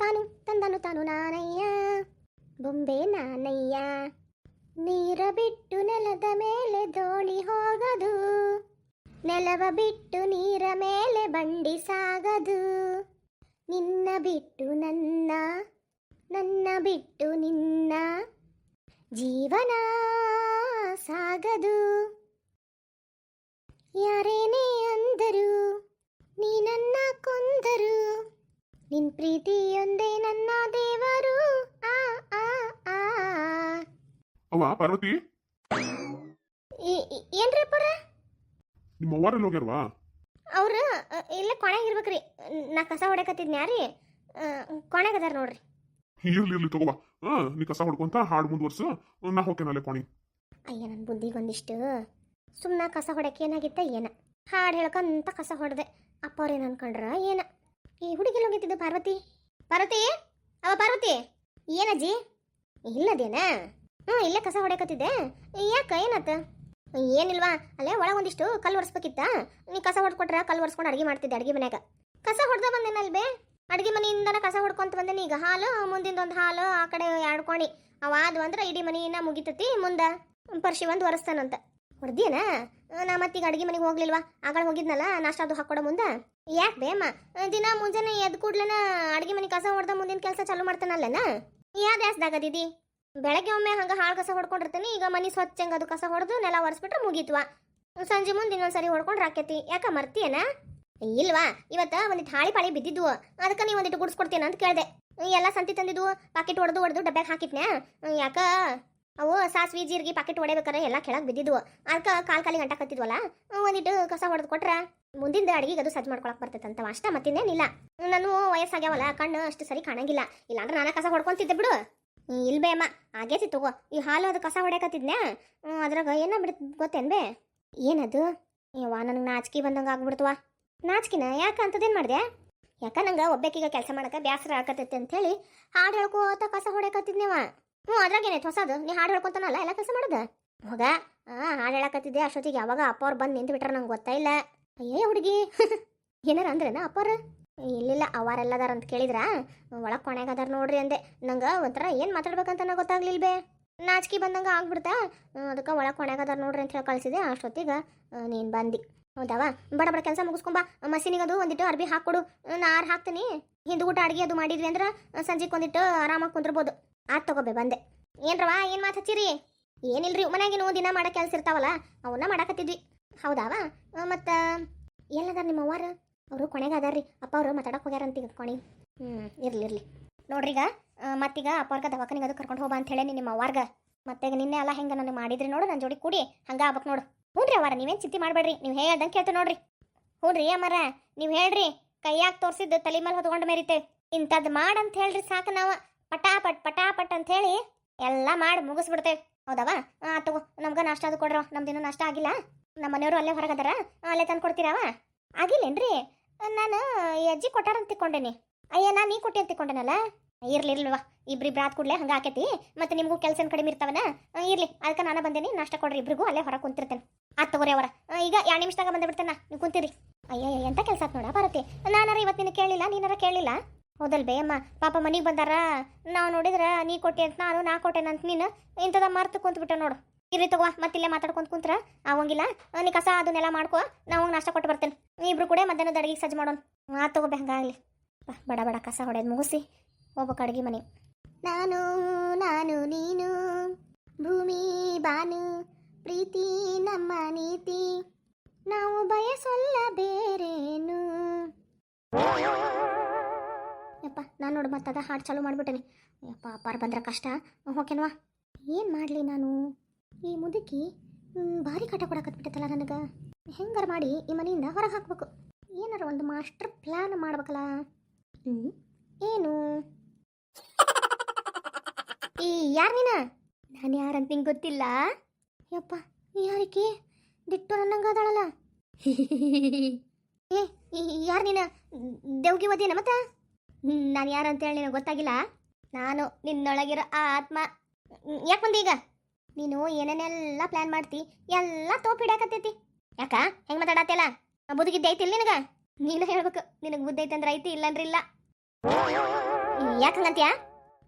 ತಾನು, ತಂದನು ತಾನು ನಾನಯ್ಯ. ಬೊಂಬೆ ನಾನಯ್ಯ. ನೀರ ಬಿಟ್ಟು ನೆಲದ ಮೇಲೆ ದೋಣಿ ಹೋಗದು. ನೆಲವ ಬಿಟ್ಟು ನೀರ ಮೇಲೆ ಬಂಡಿ ಸಾಗದು. ನಿನ್ನ ಬಿಟ್ಟು ನನ್ನ ನನ್ನ ಬಿಟ್ಟು ನಿನ್ನ ಜೀವನ ಸಾಗದು. ಯಾರೇನೇ ಅಂದರು ನೀ ನನ್ನ ಕೊಂದರು. ನಿನ್ ಪ್ರೀತಿಯೊಂದೇ ನನ್ನ ದೇವರು. ಆ ಆ ಆ. ಅವ ಪಾರ್ವತಿ? ಈ- ಈ- ಏನ್ರಿ ಅಪ್ಪರ ನಿಮ್ಮ ಅವ್ವಾರಲ್ಲಿ ಹೋಗ್ಯಾರವಾ ಅವ್ರ ಇಲ್ಲ ಕೊನೆಗೆ ಇರ್ಬೇಕ್ರಿ. ನಾ ಕಸ ಹೊಡ್ಯಾಕತ್ತಿದ್ನ್ಯಾರಿ ಕೊನೆಗೆ ಅದಾರ ನೋಡ್ರಿ. ಇರ್ಲಿ ಇರ್ಲಿ ತಗೋವಾ ಹಾ ನೀ ಕಸ ಹೊಡ್ಕೊಂತ ಹಾಡು ಮುಂದುವರ್ಸು. ನಾ ಹೋಗ್ತೇನಲ್ಲೇ ಕೋಣಿ ಅಯ್ಯ ನನ್ನ ಬುದ್ಧಿಗೆ ಒಂದಿಷ್ಟು. ಸುಮ್ಮನೆ ಕಸ ಹೊಡಕ್ಕೆ ಏನಾಗಿತ್ತ ಏನ? ಹಾಡು ಹೇಳ್ಕೊಂತ ಕಸ ಹೊಡೆದೆ. ಅಪ್ಪ ಅವ್ರೇನು ಅನ್ಕೊಂಡ್ರ ಏನ? ಈ ಹುಡುಗಿ ಹೋಗಿತ್ತಿದ್ದು ಪಾರ್ವತಿ? ಪಾರ್ವತಿ? ಅವ ಪಾರ್ವತಿ? ಏನಜ್ಜಿ ಇಲ್ಲದೇನಾ? ಹ್ಞೂ ಇಲ್ಲೇ ಕಸ ಹೊಡೆಕತ್ತಿದ್ದೆ ಯಾಕೆ, ಏನಾತ? ಏನಿಲ್ವಾ, ಅಲ್ಲೇ ಒಳಗೆ ಒಂದಿಷ್ಟು ಕಲ್ಲು ಒರೆಸ್ಬೇಕಿತ್ತ? ನೀ ಕಸ ಹೊಡ್ಕೊಟ್ರ ಕಲ್ಲು ಒರೆಸ್ಕೊಂಡು ಅಡುಗೆ ಮಾಡ್ತಿದ್ದೆ ಅಡುಗೆ ಮನ್ಯಾಗ. ಕಸ ಹೊಡೆದ ಬಂದೇನಲ್ಬೇ ಅಡುಗೆ ಮನೆಯಿಂದನ ಕಸ ಹೊಡ್ಕೊಂತ ಬಂದೇನಿ ಈಗ ಹಾಲು ಮುಂದಿಂದ ಒಂದು ಹಾಲು, ಆ ಕಡೆ ಎರಡು ಕೋಣಿ. ಅದು ಅಂದ್ರೆ ಇಡೀ ಮನೆಯನ್ನ ಮುಗಿತತಿ ಮುಂದೆ. ಪರ್ಶಿ ಒಂದು ಒರೆಸ್ತಾನಂತ. ಹೊಡ್ದೇನಾ ನಾ ಮತ್ತೀಗ ಅಡುಗೆ ಮನೆಗೆ ಹೋಗ್ಲಿಲ್ವಾ? ಆಗಳ ಹೋಗಿದ್ನಲ್ಲ, ನಾಷ್ಟ ಅದು ಹಾಕ್ಕೊಡೋ ಮುಂದೆ? ಯಾಕೆ ಬೇಮ್ಮ ದಿನ ಮುಂಜಾನೆ ಎದ್ದು ಕೂಡ್ಲೇನ ಅಡುಗೆ ಮನೆ ಕಸ ಹೊಡೆದ ಮುಂದಿನ ಕೆಲಸ ಚಾಲು ಮಾಡ್ತಾನಲ್ಲನ? ಯಾವ್ದು ಯಾಸ್ದಾಗ ದೀದಿ ಬೆಳಗ್ಗೆ ಒಮ್ಮೆ ಹಂಗೆ ಹಾಳು ಕಸ ಹೊಡ್ಕೊಂಡಿರ್ತೀನಿ, ಈಗ ಮನೆ ಸ್ವಚ್ಛಂಗೆ ಅದು ಕಸ ಹೊಡೆದು ನೆಲ ಒರೆಸ್ಬಿಟ್ರೆ ಮುಗೀತ್ವ. ಸಂಜೆ ಮುಂದೆ ಇನ್ನೊಂದ್ಸರಿ ಹೊಡ್ಕೊಂಡು ರಾಕೇತಿ. ಯಾಕ ಮರ್ತಿಯೇನ? ಇಲ್ವಾ? ಇವತ್ತು ಒಂದಿಟ್ಟು ಹಾಳಿ ಪಾಳಿ ಬಿದ್ದಿದ್ವು. ಅದಕ್ಕೆ ನೀವು ಒಂದಿಟ್ಟು ಗುಡಿಸ್ಕೊಡ್ತೀನ ಅಂತ ಕೇಳಿದೆ. ಎಲ್ಲ ಸಂತಿ ತಂದಿದ್ವು, ಪಾಕೆಟ್ ಹೊಡೆದು ಹೊಡೆದು ಡಬ್ಬ್ಯಾಗ ಹಾಕಿಟ್ನ್ಯಾ ಯಾಕ? ಅವು ಸಾಸ್ವಿ ಜೀರಿಗೆ ಪಾಕೆಟ್ ಹೊಡೆಬೇಕಾರೆ ಎಲ್ಲ ಕೆಳಗೆ ಬಿದ್ದಿದ್ವು. ಅದಕ್ಕೆ ಕಾಲ್ ಕಾಲಿಗೆ ಗಂಟ ಕತ್ತಿದ್ವಲ್ಲ ಒಂದಿಟ್ಟು ಕಸ ಹೊಡೆದು ಕೊಟ್ರೆ? ಮುಂದಿನ ಅಡಿಗೆಗೆ ಅದು ಸಜ್ಜು ಮಾಡ್ಕೊಳಕ್ ಬರ್ತೈತಂತ ಅಷ್ಟ ಮತ್ತಿನ್ನೇನಿಲ್ಲ ನಾನು ವಯಸ್ಸಾಗ್ಯಾವಲ್ಲ ಕಣ್ಣು ಅಷ್ಟು ಸರಿ ಕಾಣಂಗಿಲ್ಲ. ಇಲ್ಲಾಂದ್ರೆ ನಾನು ಕಸ ಹೊಡ್ಕೊಂತಿದ್ದೆ ಬಿಡು. ಇಲ್ಬೇ ಅಮ್ಮ ಆಗೇತಿ ತಗೋ. ಈ ಹಾಲು ಅದು ಕಸ ಹೊಡ್ಯಾಕತ್ತಿದ್ನ್ಯಾ? ಹ್ಮ್, ಅದ್ರಾಗ ಏನ ಬಿಡ್ ಗೊತ್ತೇನ್ಬೆ ಏನದು? ಯವ್ವ ನನಗೆ ನಾಚಿಕೆ ಬಂದಂಗೆ ಆಗ್ಬಿಡ್ತವ ನಾಚಿಕೆನ? ಯಾಕೆ ಅಂತದೇನು ಮಾಡಿದೆ? ಯಾಕೆ ನಂಗೆ ಒಬ್ಬಾಕಿಗ ಕೆಲಸ ಮಾಡೋಕೆ ಬ್ಯಾಸರ ಅಂತ ಹೇಳಿ ಹಾಡು ಹೇಳ್ಕೋತ ಕಸ ಹೊಡ್ಯಾಕತ್ತಿದ್ನೇವ ಹ್ಞೂ ಅದ್ರಾಗ ಏನೈತೆ ಹೊಸದು ನೀ ಹಾಡು ಹೇಳ್ಕೊತಾನಲ್ಲ, ಎಲ್ಲ ಕೆಲಸ ಮಾಡೋದ? ಹೋಗ ಹಾಡು ಹೇಳಕತ್ತಿದ್ದೆ ಅಷ್ಟೊತ್ತಿಗೆ. ಯಾವಾಗ ಅಪ್ಪ ಅವ್ರು ಬಂದು ನಿಂತು ಬಿಟ್ರೆ ನಂಗೆ ಗೊತ್ತಾಯಿಲ್ಲ ಅಯ್ಯೋ ಹುಡುಗಿ. ಏನಾರ ಅಂದ್ರೇನ ಅಪ್ಪವ್ರು ಇಲ್ಲಿಲ್ಲ ಅವಾರೆಲ್ಲದಾರ ಅಂತ ಕೇಳಿದ್ರ? ಒಳಗೆ ಕೊನೆಗೆ ನೋಡ್ರಿ ಅಂದೆ. ನಂಗೆ ಒಂಥರ ಏನು ಮಾತಾಡ್ಬೇಕಂತ ಗೊತ್ತಾಗ್ಲಿಲ್ಲ ಬೇ ನಾಚಿಕೆ ಬಂದಂಗೆ ಆಗ್ಬಿಡ್ತಾ? ಅದಕ್ಕೆ ಒಳಗೆ ಕೊನೆಗೆ ನೋಡ್ರಿ ಅಂತ ಹೇಳಿ ಕಳಿಸಿದೆ. ಅಷ್ಟೊತ್ತಿಗೆ ನೀನು ಬಂದು. ಹೌದವ? ಬಡ ಬಡ ಕೆಲಸ ಮುಗಿಸ್ಕೊಂಬಾ ಮಸೀನಿಗೆ ಅದು ಒಂದಿಟ್ಟು ಅರ್ಬಿ ಹಾಕ್ಕೊಡು. ನಾರು ಹಾಕ್ತೀನಿ. ಹಿಂದೆ ಊಟ ಅಡುಗೆ ಅದು ಮಾಡಿದ್ವಿ ಅಂದ್ರೆ, ಸಂಜೆಗೆ ಒಂದಿಟ್ಟು ಆರಾಮಾಗಿ ಕುಂದ್ರಬೋದು. ಆತ್ ತಗೋಬೇ ಬಂದೆ. ಏನ್ರವಾ ಏನು ಮಾತು ಹಚ್ಚಿರಿ? ಏನಿಲ್ರಿ ಮನ್ಯಾಗಿನೂ ದಿನ ಮಾಡೋ ಕೆಲಸ ಇರ್ತಾವಲ್ಲ ಅವನ್ನ ಮಾಡಾಕತ್ತಿದ್ವಿ. ಹೌದಾವ? ಮತ್ತು ಎಲ್ಲದಾರ ನಿಮ್ಮ ಅವ್ವಾರ? ಅವರು ಕೊನೆಗೆ ಅದಾರ್ರಿ. ಅಪ್ಪ ಅವರು ಮಾತಾಡಕ್ಕೆ ಹೋಗ್ಯಾರಂತ ಈಗ ಕೊನೆ ಹ್ಞೂ ಇರ್ಲಿ ಇರ್ಲಿ. ನೋಡ್ರಿ ಈಗ ಆ, ಮತ್ತೀಗ ಅಪ್ಪವ್ರಿಗೆ ದವಾಖಾನಿಗೆ ಅದು ಕರ್ಕೊಂಡು ಹೋಗ ಅಂತ ಹೇಳಿ ನಿಮ್ಮ ಅವ್ವಾರ್ಗ. ಮತ್ತೆ ನಿನ್ನೆ ಎಲ್ಲ ಹೆಂಗೆ ನನಗೆ ಮಾಡಿದ್ರಿ ನೋಡು ನನ್ನ ಜೋಡಿ ಕೂಡಿ. ಹಂಗೆ ಆಗ್ಬೇಕು ನೋಡು. ಹ್ಞೂ ರೀ ಅವರ ನೀವೇನು ಚಿಂತೆ ಮಾಡಬೇಡ್ರಿ. ನೀವು ಹೇಳ್ದಂಗೆ ಕೇಳ್ತೀವಿ ನೋಡ್ರಿ. ಹ್ಞೂ ರೀ ಅಮ್ಮರ ನೀವು ಹೇಳ್ರಿ. ಕೈಯಾಗ ತೋರಿಸಿದ್ದು ತಲೆ ಮೇಲೆ ಹೊತ್ಕೊಂಡು ಮೇರಿತೆ. ಇಂಥದ್ದು ಮಾಡಂತ ಹೇಳ್ರಿ ಸಾಕು ನಾವು. ಪಟಾಪಟ್ ಪಟಾಪಟ್ ಅಂತ ಹೇಳಿ ಎಲ್ಲ ಮಾಡಿ ಮುಗಿಸ್ಬಿಡ್ತೇವೆ. ಹೌದವ? ಆ, ತಗೋ, ನಮ್ಗೆ ನಾಷ್ಟ ಅದು ಕೊಡ್ರೋ. ನಮ್ದಿನ್ನೂ ನಾಷ್ಟ ಆಗಿಲ್ಲ. ನಮ್ಮ ಮನೆಯವರು ಅಲ್ಲೇ ಹೊರಗದಾರ. ಅಲ್ಲೇ ತಂದು ಕೊಡ್ತೀರಾವ? ಆಗಿಲ್ಲೇನ್ರಿ? ನಾನು ಈ ಅಜ್ಜಿ ಕೊಟ್ಟಾರಂತ ತಿಕ್ಕೊಂಡೇನಿ ಅಯ್ಯ, ನಾ ನೀ ಕೊಟ್ಟಿ ಅಂತ ತಿಕ್ಕೊಂಡೇನಲ್ಲ ಇರ್ಲಿ ಇರ್ಲಿವಾ ಇಬ್ರಿ ಬ್ರಾತ್ ಕೂಡಲೇ ಹಂಗೆ ಆಕೈತಿ. ಮತ್ತೆ ನಿಮಗೂ ಕೆಲಸ ಕಡಿಮೆ ಇರ್ತಾವನ? ಇರ್ಲಿ ಅದಕ್ಕೆ ನಾನು ಬಂದೇನಿ. ನಾಷ್ಟ ಕೊಡ್ರಿ ಇಬ್ರಿಗೂ, ಅಲ್ಲೇ ಹೊರಗೆ ಕುಂತಿರ್ತೇನೆ. ಆತ್ ತಗೋರಿ ಅವರ. ಈಗ ಎರಡು ನಿಮಿಷದಾಗ ಬಂದೇ ಬಿಡ್ತೇನೆ ನೀವು ಕುಂತೀರಿ. ಅಯ್ಯ ಎಂತ ಕೆಲಸ ಆತ್ ನೋಡ, ಭಾರತಿ. ನಾನಾರ ಇವತ್ತು ನಿನ್ನ ಕೇಳಿಲ್ಲ, ನೀನಾರ ಕೇಳಿಲ್ಲ? ಹೌದಲ್ ಬೇಯಮ್ಮ ಪಾಪ ಮನೆಗೆ ಬಂದಾರ. ನಾವು ನೋಡಿದ್ರ ನೀ ಕೊಟ್ಟೆ ಅಂತ ನಾನು ನಾ ಕೊಟ್ಟೆನಂತ ನೀನು. ಇಂಥದ ಮರ್ತು ಕುಂತ್ಬಿಟ್ಟೆ ನೋಡು. ಇರ್ರಿ ತಗೋ ಮತ್ತಿಲ್ಲೇ ಮಾತಾಡ್ಕೊಂತ ಕುಂತ್ರ. ಆಗೋಂಗಿಲ್ಲ. ಆ, ನೀ ಕಸ ಅದನ್ನೆಲ್ಲ ಮಾಡ್ಕೋ. ನಾವು ನಾಷ್ಟ ಕೊಟ್ಟು ಬರ್ತೇನೆ. ನೀ ಇಬ್ರು ಕೂಡ ಮಧ್ಯಾಹ್ನದ ಅಡಿಗೆ ಸಜ್ಜು ಮಾಡೋಣ ಆ ತಗೋಬೆ ಹಂಗಾಗಲಿ. ಬಡ ಬಡ ಕಸ ಹೊಡೆದು ಮುಗಿಸಿ. ಹೋಗ್ಬೇಕು ಅಡುಗೆ ಮನೆ. ನಾನು ನಾನು ನೀನು. ಭೂಮಿ ಬಾನು. ಪ್ರೀತಿ ನಮ್ಮ ನೀತಿ. ನಾವು ಬಯಸೊಲ್ಲ ಬೇರೇನು. ಯಪ್ಪ ನಾನು ನೋಡು ಮತ್ತದ ಹಾಡು ಚಾಲು ಮಾಡಿಬಿಟ್ಟೆ ಯಪ್ಪ ಅಪ್ಪಾರ ಬಂದ್ರೆ ಕಷ್ಟ. ಓಕೆನವಾ ಏನು ಮಾಡಲಿ ನಾನು? ಈ ಮುದುಕಿ ಭಾರಿ ಕಾಟ ಕೊಡಕತ್ಬಿಟ್ಟೈತಲ್ಲ ನನಗೆ. ಹೆಂಗಾರ ಮಾಡಿ ಈ ಮನೆಯಿಂದ ಹೊರಗೆ ಹಾಕ್ಬೇಕು. ಏನಾರ ಒಂದು ಮಾಸ್ಟರ್ ಪ್ಲ್ಯಾನ್ ಮಾಡ್ಬೇಕಲ್ಲ? ಏನು? ಈ ಯಾರು ನೀನ? ನಾನು ಯಾರಂತ ನಿಂಗೆ ಗೊತ್ತಿಲ್ಲ. ಯಪ್ಪ ಯಾರಿಕೆ? ದಿಟ್ಟು ನನ್ನಂಗ ಅದಾಳಲ್ಲ ಏ ಯಾರು ನೀನ? ದೇವ್ಗಿ ಓದಿನ ಮತ್ತ? ನಾನು ಯಾರು ಹೇಳಿ ನಿನಗೆ ಗೊತ್ತಾಗಿಲ್ಲ? ನಾನು ನಿನ್ನೊಳಗಿರೋ ಆ ಆತ್ಮ. ಯಾಕೆ ಬಂದಿ ಈಗ? ನೀನು ಏನೇನೆಲ್ಲ ಪ್ಲ್ಯಾನ್ ಮಾಡ್ತಿ ಎಲ್ಲ ತೋಪಿಡಾಕತ್ತೈತಿ ಯಾಕ? ಹೆಂಗ್ ಮಾತಾಡತ್ತಿಲ್ಲ ಬುದ್ಧಿಗಿದ್ದೆ ಐತಿ ನಿನಗ? ನೀನು ಹೇಳ್ಬೇಕು ನಿನಗೆ ಬುದ್ಧಿ ಐತೆ ಅಂದ್ರೆ ಐತಿ ಇಲ್ಲಂದ್ರೆ ಇಲ್ಲ. ಯಾಕೆ ಹಂಗಂತ್ಯ?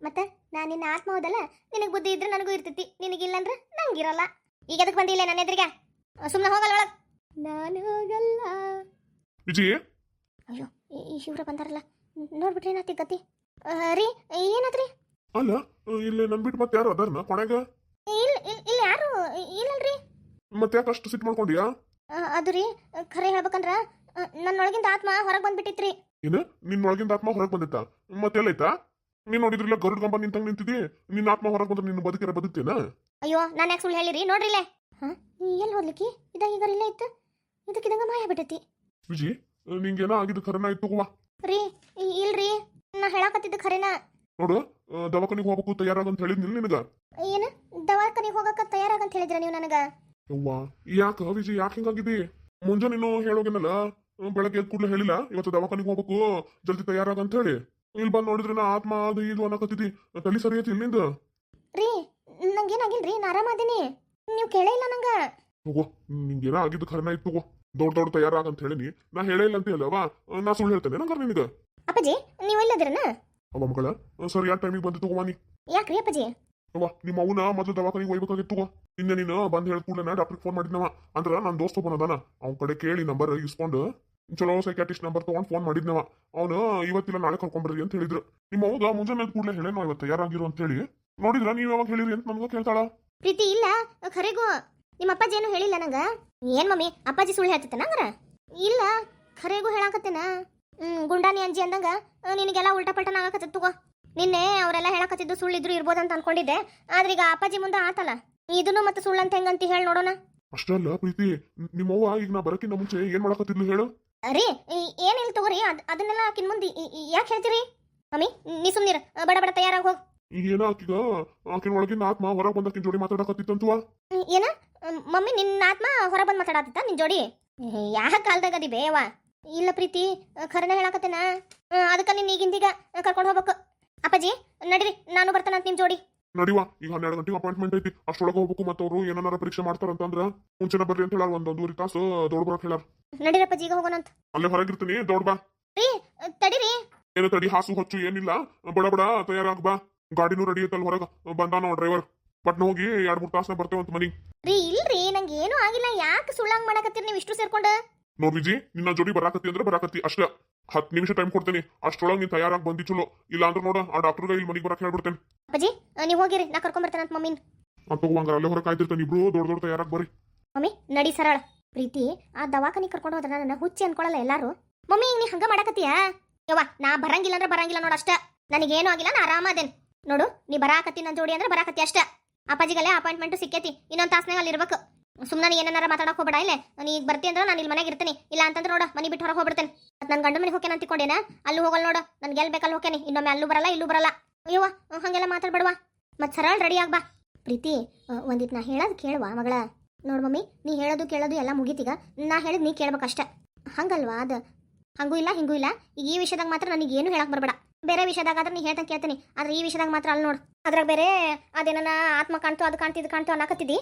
ಮತ್ತೆ ನಾನು ನಿನ್ನ ಆತ್ಮ ಹೋದಲ್ಲ? ನಿನಗೆ ಬುದ್ಧಿ ಇದ್ರೆ ನನಗೂ ಇರ್ತೈತಿ ನಿನಗಿಲ್ಲ ಅಂದ್ರೆ ನಂಗಿರಲ್ಲ. ಈಗ ಅದಕ್ಕೆ ಬಂದಿಲ್ಲ ನನ್ನ ಎದುರಿಗೆ? ಸುಮ್ಮನೆ ಹೋಗಲ್ಲ ಒಳಗೆ. ನಾನು ಹೋಗಲ್ಲ. ವಿಜಿ? ಅಯ್ಯೋ ಈ ಶಿವ್ರ ಬಂದಾರಲ್ಲ. ನೋಡ್ಬಿಟ್ರೆ ಏನಾತಿ ಗತಿ ರೀ ಏನತ್ರಿ ಅಲ್ಲ ಇಲ್ಲಿ ನನ್ ಬಿಟ್ಟು ಮತ್ತೆ ಯಾರು ಅದಾರನ ಕೊನೆಗ ಇಲ್ಲ ಇಲ್ಲ ಯಾರು? ಇಲ್ಲಲ್ರಿ. ಮತ್ತೆ ಯಾಕೆ ಅಷ್ಟು ಸಿಟ್ ಮಾಡ್ಕೊಂಡಿಯಾ? ಅದು ರೀ ಖರೆ ಹೇಳ್ಬೇಕಂದ್ರ ನನ್ನೊಳಗಿಂದ ಆತ್ಮ ಹೊರಗೆ ಬಂದ್ಬಿಟ್ಟಿತ್ರಿ. ಏನು? ನಿನ್ನೊಳಗಿಂದ ಆತ್ಮ ಹೊರಗೆ ಬಂದಿತ್ತ? ಮತ್ತೆ ಎಲ್ಲೈತಾ? ನೀನ್ ನೋಡಿದ್ರಿಲ್ಲ ಗರುಡ್ ಕಂಬ ನಿಂತಂಗ್ ನಿಂತಿದ್ದಿ? ನಿನ್ನ ಆತ್ಮ ಹೊರಗೆ ಬಂದ್ರೆ ನಿನ್ನ ಬದುಕಿರ ಬದುಕ್ತೇನ? ಅಯ್ಯೋ ನಾನು ಯಾಕೆ ಸುಳ್ಳು ಹೇಳಿರಿ? ನೋಡ್ರಿಲ್ಲೇ ಹಾ ಎಲ್ಲಿ ಹೋಗ್ಲಿಕ್ಕೆ ಇದಾಗ ಈಗ ಇಲ್ಲೇ ಇತ್ತು. ಇದಕ್ಕಿದಂಗ ಮಾಯ ಬಿಟ್ಟೈತಿ. ವಿಜಿ ನಿಂಗೇನೋ ಆಗಿದ್ದು ಖರನ ಇತ್ತು ರೀ ಇ- ಇಲ್ರಿ ನಾ ಹೇಳಾಕತ್ತಿದ್ದು ಖರೇನ? ನೋಡು ದವಾಖಾನಿಗೆ ಹೋಗ್ಬೇಕು ತಯಾರಾಗಂತ ಹೇಳಿದ್ನಿಲ್ಲ ನಿನಗ? ಏನು? ದವಾಖಾನಿಗೆ ಹೋಗಕ್ಕ ತಯಾರಾಗಂತ ಹೇಳಿದ್ರ ನೀವು ನನಗ? ಯವ್ವಾ ಯಾಕ ವಿಜಯ್ ಯಾಕೆ ಹಿಂಗಾಗಿದ್ದಿ? ಮುಂಜಾನೆ ನೀನು ಹೇಳೋಗೇನಲ್ಲ? ಆ, ಬೆಳಗ್ಗೆ ಎದ್ ಕೂಡಲೇ ಹೇಳಿಲ್ಲ? ಇವತ್ತು ದವಾಖಾನಿಗೆ ಹೋಗ್ಬೇಕು ಜಲ್ದಿ ತಯಾರಾಗ ಅಂತ ಹೇಳಿ. ಇಲ್ಲಿ ಬಂದು ನೋಡಿದ್ರೆ ನಾ ಆತ್ಮ ಅದು ಇದು ಅನ್ನಕತ್ತಿದ್ದಿ. ತಲೆ ಸರಿ ಐತಿ ಇಲ್ಲಿಂದ ರೀ ನಂಗೇನಾಗಿಲ್ರಿ ನಾ ಆರಾಮದೀನಿ. ನೀವು ಕೇಳೇ ಇಲ್ಲ ನಂಗ? ಹೋಗೋ ನಿಂಗೇನ ಆಗಿದ್ದು ಖರನ ಇತ್ತು ತಗೋ. ದೊಡ್ಡ ದೊಡ್ಡ ತಯಾರಾಗಂತ ಹೇಳಿನಿ ನಾ ಹೇಳೇ ಇಲ್ಲ ಅಂತ ಹೇಳವಾ ನಾ ಸುಳ್ಳು ಹೇಳ್ತೇನೆ ನಂಗಾರ ನಿನಗ? ಅಪ್ಪಾಜಿ ನೀವು ಇಲ್ಲದಿರನ ಅವ ಮಗಳ ಸರಿಯಾದ ಟೈಮಿಗೆ ಬಂದು ತಗೋವಾ ನೀ. ಯಾಕ್ರಿ ಅಪ್ಪಾಜಿ? ಅವ ನಿಮ್ಮ ಅವನ ಮೊದಲು ದವಾಖಾನಿಗೆ ಹೋಗ್ಬೇಕಾಗಿತ್ತು ಇನ್ನೇ ನಿನ್ನೆ ನೀನು ಬಂದು ಹೇಳಿದ ಕೂಡಲೇ ಡಾಕ್ಟ್ರಿಗೆ ಫೋನ್ ಮಾಡಿದ್ನವ. ಅಂದ್ರೆ ನನ್ನ ದೋಸ್ತ ಒಬ್ಬನದಾನ ಅವನ ಕಡೆ ಕೇಳಿ ನಂಬರ್ ಇಸ್ಕೊಂಡು ಚಲೋ ಸೈಕ್ಯಾಟಿಸ್ಟ್ ನಂಬರ್ ತಗೊಂಡು ಫೋನ್ ಮಾಡಿದ್ನವ. ಅವನು ಇವತ್ತಿಲ್ಲ ನಾಳೆ ಕರ್ಕೊಂಡ್ಬರ್ರಿ ಅಂತ ಹೇಳಿದ್ರು. ನಿಮ್ಮ ಅವ್ಗ ಮುಂಜಾನೆ ಕೂಡಲೇ ಹೇಳೇನೋ ಇವತ್ತು ಯಾರಾಗಿರು ಅಂತ ಹೇಳಿ. ನೋಡಿದ್ರ ನೀವು ಯಾವಾಗ ಹೇಳಿರಿ ಅಂತ ನನ್ಗ ಕೇಳ್ತಾಳ. ಪ್ರೀತಿ ಇಲ್ಲ ಖರೆಗೂ. ನಿಮ್ಮ ಅಪ್ಪಾಜಿ ಏನು ಹೇಳಿಲ್ಲ ನಂಗ? ಏನ್ ಮಮ್ಮಿ? ಅಪ್ಪಾಜಿ ಸುಳ್ಳು ಹೇಳ್ತಿತ್ತ ನಂಗರ ಇಲ್ಲ ಖರೆಗೂ ಹೇಳಾಕತ್ತೇನ. ಹ್ಮ್ ಗುಂಡಾನಿ ಅಂಜಿ ಅಂದಂಗ ನಿನಗೆಲ್ಲ ಉಲ್ಟಾ ಪಲ್ಟನ ಆಗಕತ್ತದ ತಗೋ. ನಿನ್ನೆ ಅವರೆಲ್ಲ ಹೇಳಕತ್ತಿದ್ದು ಸುಳ್ಳಿದ್ರು ಅಂತ ಅನ್ಕೊಂಡಿದ್ದೆ. ಆದ್ರೆ ಈಗ ಅಪ್ಪಾಜಿ ಮುಂದೆ ಆತಲ್ಲ. ಇದನ್ನು ಮತ್ತೆ ಸುಳ್ಳಂತ ಹೆಂಗಂತ ಹೇಳಿ ನೋಡೋಣ. ಅಷ್ಟಲ್ಲ ಪ್ರೀತಿ. ನಿಮ್ಮವ್ವ ಈಗ ನಾ ಬರಕಿನ್ನ ಮುಂಚೆ ಏನ್ ಮಾಡಾಕತ್ತಿದ್ಲು ಹೇಳು. ರೀ ಏನಿಲ್ಲ ತಗೋರಿ. ಅದ್ ಅದನ್ನೆಲ್ಲ ಆಕಿನ ಮುಂದೆ ಯಾಕೆ ಹೇಳ್ತೀರಿ? ಮಮ್ಮಿ ನೀ ಸುಮ್ನಿರ. ಬಡ ಬಡ ತಯಾರಾಗಿ ಹೋಗ್. ಈಗ ಏನೋ ಆಕಿಗ? ಆಕಿನ ಒಳಗಿನ ಆತ್ಮ ಹೊರಗೆ ಬಂದಕಿನ ಜೋಡಿ ಮಾತಾಡಕತ್ತಿತ್ತಂತವ? ಏನ? ಮಮ್ಮಿ ನಿನ್ನ ಆತ್ಮ ಹೊರ ಬಂದ್ ಮಾತಾಡತ್ತಿತ್ತ ನಿನ್ ಜೋಡಿ? ಯಾವ ಕಾಲದಾಗ ಅದಿ ಬೇವ? ಇಲ್ಲ ಪ್ರೀತಿ ಖರನ ಹೇಳಾಕತ್ತೇನ? ಅದಕ್ಕ ನಿನ್ ಈಗಿಂದೀಗ ಕರ್ಕೊಂಡು ಹೋಗ್ಬೇಕು. ಅಪ್ಪಾಜಿ ನಡಿರಿ ನಾನು ಬರ್ತಾನಂತ ನಿಮ್ ಜೋಡಿ. ನಡಿವ ಈಗ ಹನ್ನೆರಡು ಗಂಟೆಗೆ ಅಪಾಯಿಂಟ್ಮೆಂಟ್ ಐತಿ. ಅಷ್ಟೊಳಗೆ ಹೋಗ್ಬೇಕು ಮತ್ತೆ ಅವರು ಏನಾರ ಪರೀಕ್ಷೆ ಮಾಡ್ತಾರಂತಂದ್ರ ಮುಂಚೆ ಬರ್ರಿ ಅಂತ ಹೇಳಾರ ಒಂದ್ ಒಂದೂವರೆ ತಾಸು ದೊಡ್ಡ ಬರಕ್ ಹೇಳಾರ. ನಡೀರಪ್ಪಾಜಿ ಈಗ ಹೋಗೋಣಂತ. ಅಲ್ಲೇ ಹೊರಗಿರ್ತೀನಿ ದೊಡ್ಡ ಬಾ. ರೀ ತಡೀರಿ. ಏನು ತಡಿ ಹಾಸು ಹೊಚ್ಚು ಏನಿಲ್ಲ. ಬಡ ಬಡ ತಯಾರಾಗ್ ಬಾ. ಗಾಡಿನೂ ರೆಡಿ ಐತಲ್ ಹೊರಗ. ಬಂದಾನೋ ಡ್ರೈವರ್ ಪಟ್ನ ಹೋಗಿ ಎರಡ್ ಮೂರ್ ತಾಸನ ಬರ್ತೇವಂತ ಮನಿಗ್. ರೀ ಇಲ್ರಿ ನಂಗೆ ಏನೂ ಆಗಿಲ್ಲ. ಯಾಕೆ ಸುಳ್ಳಂಗ್ ಮಾಡಕತ್ತೀರಿ ನೀವು ಇಷ್ಟು ಸೇರ್ಕೊಂಡು? ನೋಡ್ ವಿಜಿ ನಿನ್ನ ಜೋಡಿ ಬರಾಕತ್ತಿ ಅಂದ್ರೆ ಬರಾಕತ್ತಿ ಅಷ್ಟ. ಹತ್ ನಿಮಿಷ ಟೈಮ್ ಕೊಡ್ತೀನಿ. ಅಷ್ಟೊಳಗ್ ನೀನ್ ತಯಾರಾಗಿ ಬಂದಿ ಚಲೋ. ಇಲ್ಲ ಅಂದ್ರೆ ನೋಡ ಆ ಡಾಕ್ಟರ್ಗ ಇಲ್ಲಿ ಮನಿಗ್ ಬರಕ್ ಹೇಳ್ಬಿಡ್ತೇನೆ. ಅಪ್ಪಾಜಿ ನೀವು ಹೋಗಿರಿ. ನಾ ಕರ್ಕೊಂಡ್ ಅಂತ ಮಮ್ಮಿನ. ಅಂತ ತಗೋಂಗಾರ ಅಲ್ಲೇ ಹೊರಗೆ ಕಾಯ್ತಿರ್ತಾನೆ ಇಬ್ರು ದೊಡ್ಡ ದೊಡ್ಡ ತಯಾರಾಗಿ ಬರ್ರಿ. ಮಮ್ಮಿ ನಡಿ ಸರಳ. ಪ್ರೀತಿ ಆ ದವಾಖಾನಿ ಕರ್ಕೊಂಡು ಹೋದ್ರೆ ನನ್ನ ಹುಚ್ಚಿ ಅನ್ಕೊಳಲ್ಲ ಎಲ್ಲಾರು? ಮಮ್ಮಿ ನೀ ಹಂಗ ಮಾಡಕತ್ತೀಯಾ? ಯವ್ವ ನಾ ಬರಂಗಿಲ್ಲ ಅಂದ್ರೆ ಬರಂಗಿಲ್ಲ ನೋಡ ಅಷ್ಟ. ನನಗೇನು ಆಗಿಲ್ಲ ನಾ ಆರಾಮದೇನ್ ನೋಡು, ನೀ ಬರಾಕತ್ತಿ ನನ್ನ ಜೋಡಿ ಅಂದ್ರೆ ಬರಾಕತ್ತಿ ಅಷ್ಟೇ. ಅಪ್ಪಾಜಿಗಲ್ಲೇ ಅಪಾಯಿಂಟ್ಮೆಂಟ್ ಸಿಕ್ಕೇತಿ, ಇನ್ನೊಂದು ತಾಸ್ನಾಗ ಅಲ್ಲಿ ಇರ್ಬೇಕು ಸುಮ್ಮನೆ ಏನಾರ ಮಾತಾಡಕ್ ಹೋಗ್ಬೇಡ, ಇಲ್ಲೇ. ನೀ ಈಗ ಬರ್ತಿ ಅಂದ್ರೆ ನಾನು ಇಲ್ಲಿ ಮನೆಗೆ ಇರ್ತೀನಿ. ಇಲ್ಲ ಅಂತಂದ್ರೆ ನೋಡ, ಮನೆ ಬಿಟ್ಟು ಹೊರಗೆ ಹೋಗ್ಬಿಡ್ತೇನೆ. ಮತ್ತೆ ನನ್ನ ಗಂಡ ಮನೆಗೆ ಹೋಗ್ಯಾನ ಅಂತಿಕೊಂಡೇನ? ಅಲ್ಲಿ ಹೋಗಲ್ಲ ನೋಡು ನನ್ಗೆ ಎಲ್ಲಿ ಬೇಕಲ್ಲಿ ಹೋಗ್ಯಾನಿ. ಇನ್ನೊಮ್ಮೆ ಅಲ್ಲೂ ಬರಲ್ಲ, ಇಲ್ಲೂ ಬರಲ್ಲ. ಅಯ್ಯವ್ವ ಹಾಗೆಲ್ಲ ಮಾತಾಡ್ಬೇಡವಾ ಮತ್ ಸರಳ ರೆಡಿ ಆಗ್ಬಾ. ಪ್ರೀತಿ ಒಂದಿತ್ತು ನಾ ಹೇಳೋದು ಕೇಳುವ ಮಗಳ? ನೋಡು ಮಮ್ಮಿ, ನೀ ಹೇಳೋದು ಕೇಳೋದು ಎಲ್ಲ ಮುಗೀತೀಗ. ನಾ ಹೇಳಿದ್ ನೀ ಕೇಳ್ಬೇಕಷ್ಟೇ ಹಂಗಲ್ವಾ ಅದು? ಹಂಗೂ ಇಲ್ಲ, ಹಿಂಗೂ ಇಲ್ಲ. ಈಗ ಈ ವಿಷಯದಾಗ ಮಾತ್ರ ನನಗೆ ಏನು ಹೇಳಕ್ ಬರಬೇಡ. ಬೇರೆ ವಿಷಯದಾಗ ಆದ್ರೆ ನೀ ಹೇಳ್ತಾ ಕೇಳ್ತೀನಿ. ಆದ್ರೆ ಈ ವಿಷಯದಾಗ ಮಾತ್ರ ಅಲ್ಲಿ ನೋಡು. ಅದ್ರಾಗ ಬೇರೆ ಅದೇನ ಆತ್ಮ ಕಾಣ್ತು, ಅದು ಕಾಣ್ತಿದ್ ಕಾಣ್ತು ಅನ್ನಕತ್ತಿದ್ದಿ.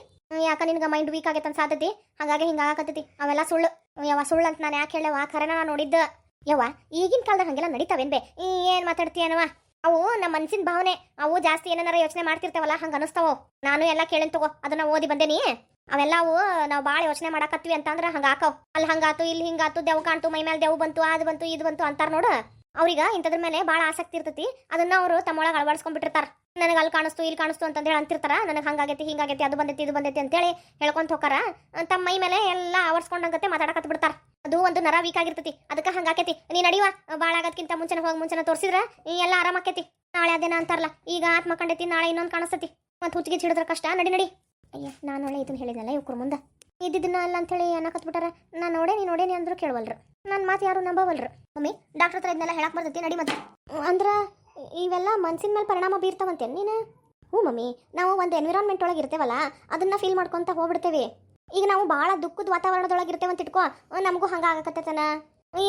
ಯಾಕ ನಿನ್ಗ ಮೈಂಡ್ ವೀಕ್ ಆಗೈತೆ ಅನ್ಸಾತೈತಿ ಹಾಗಾಗಿ ಹಿಂಗ ಆಗಕತ್ತೈತಿ. ಅವೆಲ್ಲ ಸುಳ್ಳು. ಯಾವ ಸುಳ್ಳು ಅಂತ ನಾನು ಯಾಕೆ ಹೇಳವ ಖರೇನ ನಾ ನೋಡಿದ್ದ. ಯವ್ವ, ಈಗಿನ ಕಾಲದಾಗ ಹಂಗೆಲ್ಲ ನಡೀತಾವೇನ್ ಬೇ ಏನ್ ಮಾತಾಡ್ತೀಯನವ ಅವು ನಮ್ಮ ಮನ್ಸಿನ ಭಾವನೆ. ಅವು ಜಾಸ್ತಿ ಏನಾರ ಯೋಚನೆ ಮಾಡ್ತಿರ್ತಾವಲ್ಲ, ಹಂಗ ಅನಿಸ್ತಾವ? ನಾನು ಎಲ್ಲ ಕೇಳಿನ್ ತಗೋ, ಅದನ್ನ ಓದಿ ಬಂದೇನಿ ಅವೆಲ್ಲ ಅವು ನಾವು ಭಾಳ ಯೋಚನೆ ಮಾಡಾಕತ್ವಿ ಅಂತಂದ್ರ ಹಂಗ ಹಾಕವ್. ಅಲ್ಲಿ ಹಂಗಾತು, ಇಲ್ಲಿ ಹಿಂಗಾತು ದೆವ್ ಕಾಣ್ತು, ಮೈ ಮೇಲೆ ದೆವ್ ಬಂತು ಅದು ಬಂತು ಇದು ಬಂತು ಅಂತಾರ ನೋಡು. ಅವ್ರಿಗೆ ಇಂಥದ್ರ ಮೇಲೆ ಭಾಳ ಆಸಕ್ತಿ ಇರ್ತೈತಿ. ಅದನ್ನ ಅವರು ತಮ್ಮೊಳಗೆ ಅಳವಡಿಸ್ಕೊಂಡ್ಬಿಟ್ಟಿರ್ತಾರ. ನನಗೆ ಅಲ್ಲಿ ಕಾಣಿಸ್ತು, ಇಲ್ಲಿ ಕಾಣಿಸ್ತು ಅಂತಂದೇಳಿ ಅಂತಿರ್ತಾರ. ನನಗೆ ಹಂಗಾಗೈತಿ, ಹಿಂಗಾಗೈತಿ, ಅದು ಬಂದೈತಿ, ಇದು ಬಂದೈತಿ ಅಂತೇಳಿ ಹೇಳ್ಕೊಂತ ಹೋಗಾರ ತಮ್ಮ ಮೈ ಮೇಲೆ ಎಲ್ಲ ಆವರ್ಸ್ಕೊಂಡಂಗತ್ತೆ ಮಾತಾಡಕತ್ ಬಿಡ್ತಾರ ಅದು ಒಂದು ನರ ವೀಕ್ ಆಗಿರ್ತೈತಿ. ಅದಕ್ಕೆ ಹಂಗಾಕೈತಿ ನೀ ನಡಿವ ಭಾಳ ಆಗೋದ್ಕಿಂತ ಮುಂಚೆನ ಹೋಗಿ, ಮುಂಚೆನೆ ಎಲ್ಲಾ ಎಲ್ಲ ಆರಾಮಾಕೈತಿ ನಾಳೆ ಅದೇನ ಅಂತಾರಲ್ಲ, ಈಗ ಆತ್ಮ ಕಂಡೈತಿ, ನಾಳೆ ಇನ್ನೊಂದು ಕಾಣಿಸ್ತೈತಿ. ಮತ್ತೆ ಹುಚ್ಚಿಗೆ ಹಿಡಿದ್ರ ಕಷ್ಟ, ನಡಿ ನಡಿ. ಅಯ್ಯ, ನಾನು ಇದನ್ನ ಹೇಳಿದ್ನಲ್ಲ ಇವ್ರ ಮುಂದೆ. ಇದ್ದಿದ್ದನ್ನ ಅಲ್ಲ ಅಂತೇಳಿ ಅನ್ನಕತ್ಬಿಟ್ಟಾರ ನಾನು ನೋಡೇನಿ ನೋಡೇನಿ ಅಂದ್ರು ಕೇಳವಲ್ರು. ನನ್ನ ಮಾತು ಯಾರು ನಂಬವಲ್ರು. ಮಮ್ಮಿ ಡಾಕ್ಟರ್ ಹತ್ರ ಇದನ್ನೆಲ್ಲ ಹೇಳಕ್ ಬರ್ತೈತಿ ನಡಿ ಮತ್ತೆ. ಅಂದ್ರ ಇವೆಲ್ಲ ಮನ್ಸಿನ ಮೇಲೆ ಪರಿಣಾಮ ಬೀರ್ತಾವಂತೆ. ನೀನು? ಹ್ಞೂ ಮಮ್ಮಿ, ನಾವು ಒಂದು ಎನ್ವಿರಾನ್ಮೆಂಟ್ ಒಳಗೆ ಇರ್ತೇವಲ್ಲ, ಅದನ್ನ ಫೀಲ್ ಮಾಡ್ಕೊಂತ ಹೋಗ್ಬಿಡ್ತೇವೆ. ಈಗ ನಾವು ಭಾಳ ದುಃಖದ ವಾತಾವರಣದೊಳಗೆ ಇರ್ತೇವೆ ಅಂತ ಇಟ್ಕೋ ನಮಗೂ ಹಂಗ ಆಗಕತ್ತೈತನ?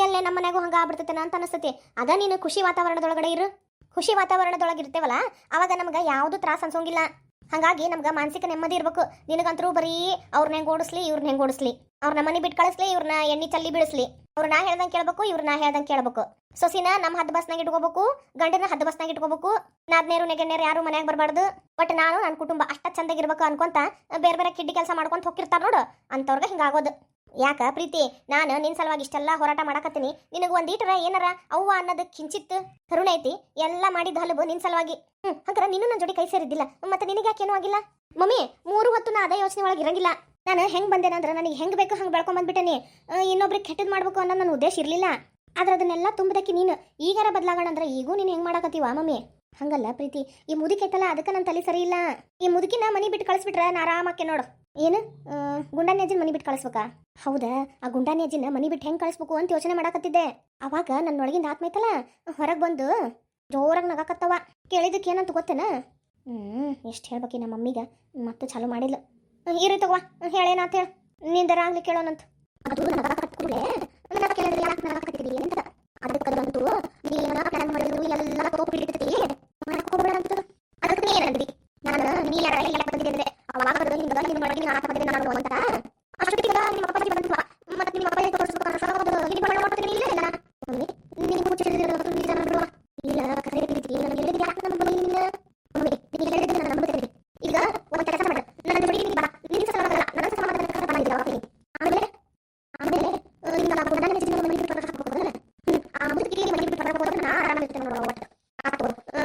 ಎಲ್ಲೇ ನಮ್ಮ ಮನೆಗೂ ಹಂಗ ಆಗ್ಬಿಡ್ತೈತನ ಅಂತ ಅನಿಸ್ತೈತಿ. ಅದ ನೀನು ಖುಷಿ ವಾತಾವರಣದೊಳಗಡೆ ಇರು. ಖುಷಿ ವಾತಾವರಣದೊಳಗೆ ಇರ್ತೇವಲ್ಲ, ಅವಾಗ ನಮ್ಗೆ ಯಾವುದು ತ್ರಾಸ ಅನ್ಸೋಂಗಿಲ್ಲ. ಹಂಗಾಗಿ ನಮ್ಗೆ ಮಾನಸಿಕ ನೆಮ್ಮದಿ ಇರ್ಬೇಕು. ನಿನಗಂತರೂ ಬರೀ ಅವ್ರನ್ನ ಹೆಂಗ್ ಓಡಿಸ್ಲಿ ಇವ್ರನ್ನ ಹೆಂಗ್ ಓಡಿಸ್ಲಿ. ಅವ್ರನ್ನ ಮನೆ ಬಿಟ್ಟು ಕಳಿಸ್ಲಿ ಇವ್ರನ್ನ ಎಣ್ಣೆ ಚಲ್ಲಿ ಬಿಡಿಸ್ಲಿ ಅವ್ರನ್ನ ಹೇಳ್ದಂಗೆ ಕೇಳ್ಬೇಕು ಇವ್ರನ್ನ ಹೇಳ್ದಂಗೆ ಕೇಳ್ಬೇಕು. ಸೊಸಿನ ನಮ್ಮ ಹದ್ದು ಬಸ್ನಾಗ ಇಟ್ಕೋಬೇಕು, ಗಂಡನ ಹದ್ದು ಬಸ್ನಾಗ ಇಟ್ಕೋಬೇಕು. ನಾದ್ನೇರು, ನೆಗಣ್ಣೇರು ಯಾರು ಮನೆಯಾಗ ಬರಬಾರ್ದು. ಬಟ್ ನಾನು ನನ್ನ ಕುಟುಂಬ ಅಷ್ಟ ಚಂದಾಗಿರ್ಬೇಕು ಅನ್ಕೊಂತ ಬೇರೆ ಬೇರೆ ಕಿಡ್ಡಿ ಕೆಲಸ ಮಾಡ್ಕೊಂತ ಹೋಗಿರ್ತಾರ ನೋಡು. ಅಂತವ್ರಿಗೆ ಹಿಂಗಾಗೋದು. ಯಾಕ ಪ್ರೀತಿ? ನಾನು ನಿನ್ ಸಲುವಾಗಿ ಇಷ್ಟೆಲ್ಲ ಹೋರಾಟ ಮಾಡಕತ್ತೀನಿ. ನಿನಗೆ ಒಂದೀಟರ ಏನಾರ? ಅವ್ವ ಅನ್ನೋದು ಕಿಂಚಿತ್ತು ಕರುಣೆ ಐತಿ. ಎಲ್ಲ ಮಾಡಿದ ಹಲವು ನಿನ್ ಸಲುವಾಗಿ. ಹ್ಞೂ ಹಂಗಾರ ನೀನು ನನ್ನ ಜೋಡಿ ಕೈ ಸೇರಿದ್ದಿಲ್ಲ. ಮತ್ತೆ ನಿನಗೆ ಯಾಕೇನೂ ಆಗಿಲ್ಲ? ಮಮ್ಮಿ, ಮೂರು ಹೊತ್ತು ನಾ ಅದೇ ಯೋಚನೆ ಒಳಗೆ ಇರಂಗಿಲ್ಲ. ನಾನು ಹೆಂಗ್ ಬಂದೇನೆ ಅಂದ್ರೆ ನನಗೆ ಹೆಂಗ್ ಬೇಕು ಹಂಗೆ ಬೆಳ್ಕೊಂಬಂದ್ಬಿಟ್ಟೇನಿ ಇನ್ನೊಬ್ರಿಗೆ ಕೆಟ್ಟದ್ದು ಮಾಡ್ಬೇಕು ಅನ್ನೋ ನನ್ನ ಉದ್ದೇಶ ಇರಲಿಲ್ಲ. ಆದ್ರೆ ಅದನ್ನೆಲ್ಲ ತುಂಬದಕ್ಕೆ ನೀನು. ಈಗಾರ ಬದಲಾಗೋಣ ಅಂದ್ರೆ ಈಗೂ ನೀನು ಹೆಂಗ್ ಮಾಡಕತ್ತೀವ ಮಮ್ಮಿ? ಹಂಗಲ್ಲ ಪ್ರೀತಿ. ಈ ಮುದುಕಿ ಐತಲ್ಲ, ಅದಕ್ಕೆ ನನ್ನ ತಲೆ ಸರಿ ಇಲ್ಲ ಈ ಮುದುಕಿನ ಮನಿ ಬಿಟ್ಟು ಕಳಿಸ್ಬಿಟ್ರೆ ನಾ ಆರಾಮಕ್ಕೆ ನೋಡು. ಏನು? ಗುಂಡಾನಿ ಅಜ್ಜಿನ ಮನಿ ಬಿಟ್ಟು ಕಳಿಸ್ಬೇಕಾ? ಹೌದಾ? ಆ ಗುಂಡಾನಿ ಅಜ್ಜಿನ ಮನಿ ಬಿಟ್ಟು ಹೆಂಗ್ ಕಳಿಸ್ಬೇಕು ಅಂತ ಯೋಚನೆ ಮಾಡಕತ್ತಿದ್ದೆ. ಅವಾಗ ನನ್ನೊಳಗಿಂದ ಆತ್ಮ ಐತಲ್ಲ, ಹೊರಗೆ ಬಂದು ಜೋರಾಗಿ ನಗಾಕತ್ತವ. ಕೇಳಿದಕ್ಕೆ ಏನಂತ ಗೊತ್ತೇನ? ಹ್ಞೂ ಎಷ್ಟು ಹೇಳ್ಬೇಕಿ ನಮ್ಮ ಮಮ್ಮಿಗೆ. ಮತ್ತೆ ಚಾಲು ಮಾಡಿಲ್ಲ. ಇರಿ ತಗೋ ಹೇಳೇನಾತ ಹೇಳ. ನಿಂದರ ಆಗ್ಲಿ ಕೇಳೋಣಂತ ಅದು ಅಂತ ಅದಕ್ಕದಂತೂ ನೀನ ಪ್ಲಾನ್ ಮಾಡಿದ್ರು ಎಲ್ಲ ತಗೋಬಿಟ್ಟಿರ್ತೀರಿ ಮಾಡಕ್ ಹೋಗ್ಬೇಡ ಅಂತ ಅದಕ್ಕೆ ಏನಂದ್ರಿ ನಾನು ನೀ ಯಾರ ಇಲ್ಲ ಬಂದಿದ್ದೆ ಅವಾಗ ನಿಮ್ಗೆ ಹಿಂಗ ನಿಮ್ಮ ಮಾಡಿ ನಾನು ಬಂದಿದ್ದೆ ನಾನು ಅಂತ ಅಷ್ಟೊತ್ತಿಗೆ ನಿಮ್ಮ ಅಪ್ಪಾಜಿ ಬಂದ್ವ ಮತ್ತೆ ನಿಮ್ಮ ಅಪ್ಪಾಜಿ ತೋರಿಸ್ಬೇಕು ಅನ್ನೋ ಇದು ಮಾಡಿ ಮಾಡ್ತೀನಿ ಇಲ್ಲ ಇಲ್ಲ ಮಮ್ಮಿ ನಿನಗೆ ಮುಚ್ಚಿಡಿದ್ರೆ ನಿಜ ನೋಡುವ ಇಲ್ಲ ಕರೆ ಬಿದ್ದಿದ್ರಿ ನನಗೆ ಹೇಳಿದ್ರೆ ಯಾಕೆ ನಮ್ಮ ಮನೆ ನಿನ್ನ ಮಮ್ಮಿ ನಿನಗೆ ಹೇಳಿದ್ರೆ ನಾನು ನಂಬುತ್ತೇನೆ ಈಗ ಒಂದು ಕೆಲಸ ಮಾಡು ನನ್ನ ಜೋಡಿ ನೀನು ಬಾ ನಿನ್ನ ಸಲುವಾಗಲ್ಲ ನನ್ನ ಸಲುವಾಗಿ ಕರೆ ಬಂದಿದ್ದೆ ಅವಾಗ ಆಮೇಲೆ ಆಮೇಲೆ ಆ, ನಿಮ್ಮ ಗಂಡನ ಹೆಸರಿನ ಮನೆ ಬಿಟ್ಟು ಹೊರಗೆ ಹಾಕ್ಬೇಕು ಹ್ಮ್ ಆ ಮುದುಕಿಗೆ ಮನೆ ಬಿಟ್ಟು ಹೊರಗೆ ಹೋದ್ರೆ ನಾನು ಆರಾಮಾಗಿರ್ತೇನೆ ನೋಡುವ ಒಟ್ಟು ಆತು ಆ,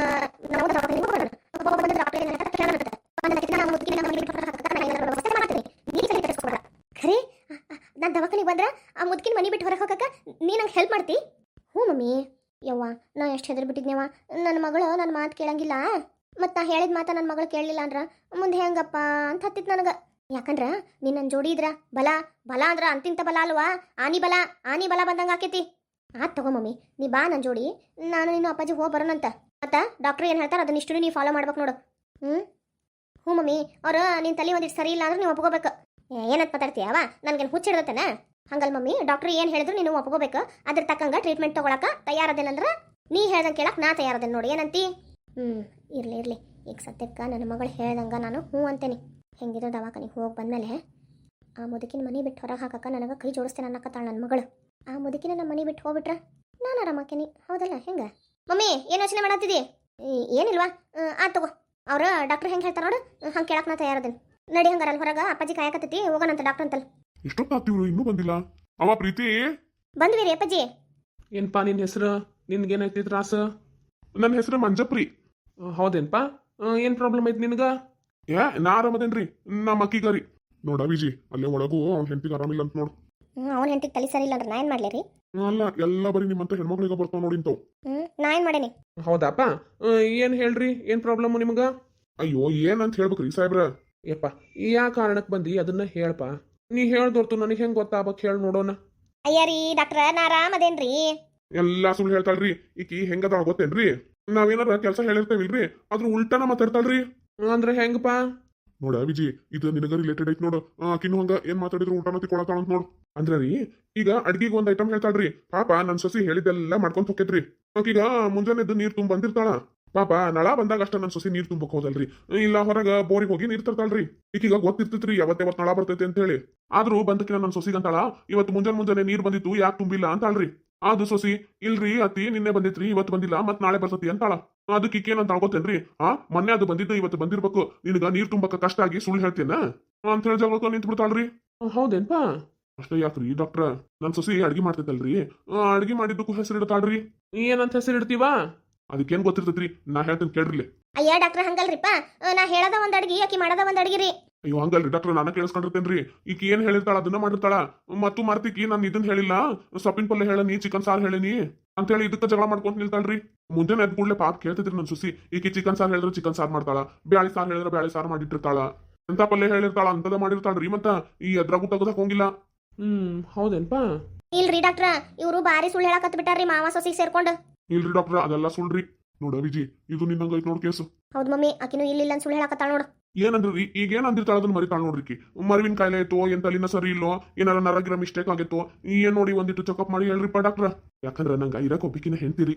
ನಾವು ದವಾಖಾನೆಗೆ ಹೋಗೋಣ ಒಬ್ಬ ಬಂದು ಡಾಕ್ಟರ್ ಏನ್ ಹೇಳ್ತಾರೆ ಕೇಳೋಣ ಒಂದು ಲಕ್ಷ ನಾನು ಮುದುಕಿನ ಮನೆ ಬಿಟ್ಟು ಹೊರಗೆ ಹಾಕ್ತಾರೆ ನಾನು ಏನಾದ್ರು ವ್ಯವಸ್ಥೆ ಮಾಡ್ತೀನಿ ನೀನು ಸರಿ ತರಿಸ್ಕೊಬೇಡ ಖರೆ ನಾನು ದವಾಖಾನೆಗೆ ಬಂದ್ರೆ ಆ ಮುದುಕಿನ ಮನೆ ಬಿಟ್ಟು ಹೊರಗೆ ಹೋಗಕ್ಕೆ ನೀ ನಂಗೆ ಹೆಲ್ಪ್ ಮಾಡ್ತಿ ಹ್ಞೂ ಮಮ್ಮಿ ಯವ್ವ ನಾ ಎಷ್ಟು ಹೆದರ್ ಬಿಟ್ಟಿದ್ನೇವ ನನ್ನ ಮಗಳು ನನ್ನ ಮಾತು ಕೇಳಂಗಿಲ್ಲ ಮತ್ತು ನಾ ಹೇಳಿದ ಮಾತ ನನ್ನ ಮಗಳು ಕೇಳಲಿಲ್ಲ ಅಂದ್ರ ಮುಂದೆ ಹೆಂಗಪ್ಪ ಅಂತ ಹತ್ತಿತ್ತು ನನಗೆ. ಯಾಕಂದ್ರ ನೀ ನನ್ನ ಜೋಡಿ ಇದ್ರ, ಬಲ ಬಲ ಅಂದ್ರ ಅಂತಿಂತ ಬಲ ಅಲ್ವಾ? ಆನಿ ಬಲ ಆನಿ ಬಲ ಬಂದಂಗೆ ಆಕೈತಿ. ಆತ್ ತಗೋ ಮಮ್ಮಿ, ನೀ ಬಾ ನನ್ನ ಜೋಡಿ, ನಾನು ನಿನ್ನ ಅಪ್ಪಾಜಿ ಹೋಗಿ ಬರೋಣಂತ. ಮತ್ತೆ ಡಾಕ್ಟರ್ ಏನು ಹೇಳ್ತಾರೆ ಅದನ್ನ ಇಷ್ಟು ನೀ ಫಾಲೋ ಮಾಡ್ಬೇಕು ನೋಡು. ಹ್ಞೂ ಹ್ಞೂ ಮಮ್ಮಿ, ಅವ್ರು ನಿನ್ನ ತಲೆ ಒಂದಿಷ್ಟು ಸರಿ ಇಲ್ಲ ಅಂದ್ರೆ ನೀವು ಒಪ್ಕೋಬೇಕು. ಏನಂತ ಮಾತಾಡ್ತೀಯವ ನನಗೇನು ಹುಚ್ಚಿಡ್ದತ್ತನ ಹಂಗಲ್ ಮಮ್ಮಿ ಡಾಕ್ಟರ್ ಏನು ಹೇಳಿದ್ರು ನೀನು ಒಪ್ಕೋಬೇಕು. ಅದ್ರ ತಕ್ಕಂಗ ಟ್ರೀಟ್ಮೆಂಟ್ ತಗೊಳಕ ತಯಾರದೇನಂದ್ರ ನೀ ಹೇಳ್ದಂಗೆ ಕೇಳಕ್ಕೆ ನಾ ತಯಾರದೇನೆ ನೋಡಿ. ಏನಂತಿ? ಹ್ಞೂ ಇರ್ಲಿ ಇರ್ಲಿ. ಈಗ ಸದ್ಯಕ್ಕೆ ನನ್ನ ಮಗಳು ಹೇಳ್ದಂಗೆ ನಾನು ಹ್ಞೂ ಅಂತೇನೆ. ಹೆಂಗಿದ್ರು ದವಾಖಾನಿಗೆ ಹೋಗಿ ಬಂದಮೇಲೆ ಆ ಮುದುಕಿನ ಮನೆ ಬಿಟ್ಟು ಹೊರಗೆ ಹಾಕಕ್ಕೆ ನನಗೆ ಕೈ ಜೋಡಿಸ್ತೇನೆ ಅನ್ನಕತ್ತಾಳ ನನ್ನ ಮಗಳು. ಆ ಮುದುಕಿನ ನಮ್ಮ ಮನೆ ಬಿಟ್ಟು ಹೋಗ್ಬಿಟ್ರೆ ನಾನು ಆರಾಮಾಕೇನಿ. ಹೌದಲ್ಲ ಹೆಂಗೆ? ಮಮ್ಮಿ ಏನು ಯೋಚನೆ ಮಾಡತ್ತಿದಿ ಏನಿಲ್ವಾ? ಆ ತಗೋ. ಅವ್ರು ಡಾಕ್ಟರ್ ಹೆಂಗೆ ಹೇಳ್ತಾರ ನೋಡು. ಹಂಗೆ ಕೇಳಕ್ಕೆ ನಾ ತಯಾರದೇನು. ನಡಿ ಹಂಗಾರಲ್ಲ ಹೊರಗೆ ಅಪ್ಪಾಜಿ ಕಾಯಕತ್ತೈತಿ ಹೋಗೋಣಂತ ಡಾಕ್ಟರ್ ಅಂತಲ್ಲ. ಇಷ್ಟೊತ್ತಾಗ್ತಿವ್ರು ಇನ್ನೂ ಬಂದಿಲ್ಲ. ಅವ ಪ್ರೀತಿ? ಬಂದ್ವಿ ರೀ ಅಪ್ಪಾಜಿ. ಏನಪ್ಪ ನಿನ್ನ ಹೆಸರು? ನಿನ್ಗೇನೈತಿ ತ್ರಾಸ? ನನ್ನ ಹೆಸರು ಮಂಜಪ್ರಿ. ಹೌದೇನಪ್ಪ ಹೌದೇನ್ಪ? ಏನು ಪ್ರಾಬ್ಲಮ್ ಐತಿ ನಿನಗ? ಏ ನಾ ಆರಾಮದೇನ್ರಿ ನಮ್ಮ ಅಕ್ಕಿಗಾರಿ ನೋಡ ವಿಜಿ ಅಲ್ಲೇ ಒಳಗೂ ಅವ್ನ ಹೆಂಡತಿಗೆ ಆರಾಮಿಲ್ಲ ಅಂತ ನೋಡು. ಹ್ಞೂ ಅವ್ನ ಹೆಂಡತಿಗೆ ತಲೆ ಸರಿ ಇಲ್ಲ ಅಂದ್ರೆ ನಾ ಏನು ಮಾಡಲಿ ರೀ? ಅಲ್ಲ ಎಲ್ಲ ಬರೀ ನಿಮ್ಮಂತ ಹೆಣ್ಮಕ್ಳಿಗೆ ಬರ್ತಾವ ನೋಡಿ ಹ್ಞೂ ನಾ ಏನು ಮಾಡೇನಿ? ಹೌದಾಪ್ಪ? ಏನು ಹೇಳ್ರಿ? ಏನು ಪ್ರಾಬ್ಲಮ್ ನಿಮ್ಗೆ? ಅಯ್ಯೋ ಏನಂತ ಹೇಳ್ಬೇಕ್ರಿ ಸಾಹೇಬ್ರ. ಯಪ್ಪ ಯಾ ಕಾರಣಕ್ಕೆ ಬಂದಿ? ಅದನ್ನ ಹೇಳ್ಪ. ನೀ ಹೇಳ್ದೋರ್ತು ನನಗೆ ಹೆಂಗೆ ಗೊತ್ತಾಗಬೇಕು ಹೇಳಿ ನೋಡೋಣ. ಅಯ್ಯ ರೀ ಡಾಕ್ಟ್ರ ನಾ ಆರಾಮದೇನ್ರಿ ಎಲ್ಲಾ ಸುಳ್ಳು ಹೇಳ್ತಾಳ್ರಿ. ಈಕಿ ಹೆಂಗದ ಗೊತ್ತೇನ್ರಿ? ನಾವೇನಾರ ಕೆಲಸ ಹೇಳಿರ್ತೇವಿಲ್ರಿ ಅದ್ರ ಉಲ್ಟಾನ ಮಾತಾಡ್ತಾಳ್ರಿ. ಅಂದ್ರೆ ಹೆಂಗಪ್ಪ ನೋಡ ವಿಜಿ ಇದು ನಿನಗ ರಿಲೇಟೆಡ್ ಐತಿ ನೋಡು. ಆಕಿನೂ ಹಂಗ ಏನ್ ಮಾತಾಡಿದ್ರು ಊಟನ ತಿಕೊಳತಾಳ ಅಂತ ನೋಡು. ಅಂದ್ರ ರೀ ಈಗ ಅಡ್ಗಿಗೆ ಒಂದ್ ಐಟಮ್ ಹೇಳ್ತಾಳ್ರಿ. ಪಾಪ ನನ್ ಸೊಸಿ ಹೇಳಿದ್ದೆಲ್ಲ ಮಾಡ್ಕೊಂಡ್ ಹೋಕೇತ್ರಿ ಆಕೀಗ ಮುಂಜಾನೆ ಎದ್ದು ನೀರ್ ತುಂಬ ಬಂದಿರ್ತಾಳ ಪಾಪ ನಳ ಬಂದಾಗ ಅಷ್ಟ ನನ್ ಸೊಸಿ ನೀರ್ ತುಂಬಕ್ ಹೋದಲ್ರಿ ಇಲ್ಲ ಹೊರಗ ಬೋರಿಗೆ ಹೋಗಿ ನೀರ್ ತರ್ತಾಳ್ರಿ. ಈಕೀಗ ಗೊತ್ತಿರ್ತೈತ್ರಿ ಯಾವತ್ತ ಯಾವತ್ ನಳ ಬರ್ತೈತಿ ಅಂತ ಹೇಳಿ. ಆದ್ರೂ ಬಂದಕಿನ ನನ್ ಸೊಸಿಗಂತಾಳ ಇವತ್ತು ಮುಂಜಾನೆ ಮುಂಜಾನೆ ನೀರ್ ಬಂದಿತ್ತು ಯಾಕೆ ತುಂಬಿಲ್ಲ ಅಂತಾಳ್ರಿ. ಅದು ಸೊಸಿ ಇಲ್ರಿ ಅತಿ ನಿನ್ನೆ ಬಂದಿತ್ರಿ ಇವತ್ತು ಬಂದಿಲ್ಲ ಮತ್ ನಾಳೆ ಬರ್ತೈತಿ ಅಂತಾಳ. ಅದಕ್ಕೆ ಏನಂತ ಅಳ್ಕೊತೇನ್ರಿ ಆ ಮೊನ್ನೆ ಅದು ಬಂದಿದ್ದು ಇವತ್ತು ಬಂದಿರ್ಬೇಕು. ನಿನಗ ನೀರ್ ತುಂಬಕ ಕಷ್ಟ ಆಗಿ ಸುಳ್ಳು ಹೇಳ್ತೇನ? ಅಂತ ಹೇಳಿ ಜಗಳಕ್ಕ ನಿಂತ್ ಬಿಡ್ತಾಳ್ರಿ. ಹೌದೇನ್ಪಾ? ಅಷ್ಟೇ ಯಾಕ್ರಿ ಡಾಕ್ಟ್ರ? ನನ್ ಸೊಸಿ ಅಡ್ಗಿ ಮಾಡ್ತೈತಲ್ರಿ ಆ, ಅಡ್ಗಿ ಮಾಡಿದ್ದಕ್ಕೂ ಹೆಸರು ಇಡ್ತಾಳ್ರಿ ಏನಂತ ಹೆಸರು ಇಡ್ತೀವ ಅದಕ್ಕೇನ್ ಗೊತ್ತಿರ್ತೈತ್ರಿ? ನಾ ಹೇಳ್ತೇನೆ ಕೇಳ್ರಿ ಅಯ್ಯ ಡಾಕ್ಟರ್ ಹಂಗಲ್ರಿಪ್ಪ ನಾ ಹೇಳದ ಒಂದ್ ಅಡ್ಗಿ ಆಕಿ ಮಾಡದ ಒಂದ್ ಅಡ್ಗಿ ರೀ. ಅಯ್ಯೋ ಹಂಗಲ್ರಿ. ಡಾಕ್ಟರ್ ನಾನು ಕೇಳಿಸ್ಕೊಂಡಿರ್ತೇನ್ರಿ. ಈಕಿ ಏನ್ ಹೇಳಿರ್ತಾಳ ಅದನ್ನ ಮಾಡಿರ್ತಾಳ. ಮತ್ತು ಮಾರ್ತಿಕಿ ನಾನು ಇದನ್ನ ಹೇಳಿಲ್ಲ. ಸೊಪ್ಪಿನ ಪಲ್ಯ ಹೇಳನಿ ಚಿಕನ್ ಸಾರ್ ಹೇಳಿನಿ ಅಂತ ಹೇಳಿ ಇದಕ್ಕೆ ಜಗಳ ಮಾಡ್ಕೊಂಡು ನಿಲ್ತಾಳ್ರಿ. ಮುಂಜಾನೆ ಎದ್ ಕೂಡಲೇ ಪಾಪ ಕೇಳ್ತಿದ್ರಿ ನನ್ ಸುಸಿ. ಈಕಿ ಚಿಕನ್ ಸಾರ್ ಹೇಳಿದ್ರೆ ಚಿಕನ್ ಸಾರ್ ಮಾಡ್ತಾಳ. ಬ್ಯಾಳಿ ಸಾರ್ ಹೇಳಿದ್ರೆ ಬ್ಯಾಳಿ ಸಾರ್ ಮಾಡಿಟ್ಟಿರ್ತಾಳ. ಎಂತ ಪಲ್ಲೆ ಹೇಳಿರ್ತಾಳ ಅಂತದ ಮಾಡಿರ್ತಾಳ್ರಿ. ಮತ್ತ ಈ ಎದ್ರಾಗೂ ತೆಗ್ದಕ್ ಹೋಗಿಲ್ಲ. ಹ್ಮ್ ಹೌದೇನ್ಪಾ? ಇಲ್ರಿ ಡಾಕ್ಟ್ರ ಇವರು ಬಾರಿ ಸುಳ್ಳು ಹೇಳಕತ್ ಬಿಟ್ಟಾರ್ರಿ ಮಾವ ಸೊಸಿಗೆ ಸೇರ್ಕೊಂಡು. ಇಲ್ರಿ ಡಾಕ್ಟರ್ ಅದೆಲ್ಲ ಸುಳ್ರಿ ನೋಡ ವಿಜಿ ಇದು ನಿನ್ನಂಗೈತ್ ನೋಡ್ ಕೇಸು. ಹೌದ್ ಮಮ್ಮಿ ಆಕಿನೂ ಇಲ್ಲಿಲ್ಲ ಅಂತ ಸುಳ್ಳು ಹೇಳಕತ್ತಾಳ ನೋಡು. ಏನಂದ್ರಿ ಈಗ ಏನಂದಿರ್ತಾಳ ಅದನ್ನ ಮರಿತಾಳ ನೋಡ್ರಿ ಮರವಿನ ಕಾಯಿಲೆ ಆಯ್ತು ಎಂತ ಅಲ್ಲಿನ ಸರಿ ಇಲ್ಲೋ ಏನಾರ ನರಗಿರ ಮಿಸ್ಟೇಕ್ ಆಗಿತ್ತು ಏನ್ ನೋಡಿ ಒಂದಿಟ್ಟು ಚೆಕಪ್ ಮಾಡಿ ಹೇಳ್ರಿಪ್ಪ ಡಾಕ್ಟ್ರ ಯಾಕಂದ್ರ ನಂಗ ಇರಕ್ ಒಬ್ಬಿಕಿನ ಹೆಂತಿರಿ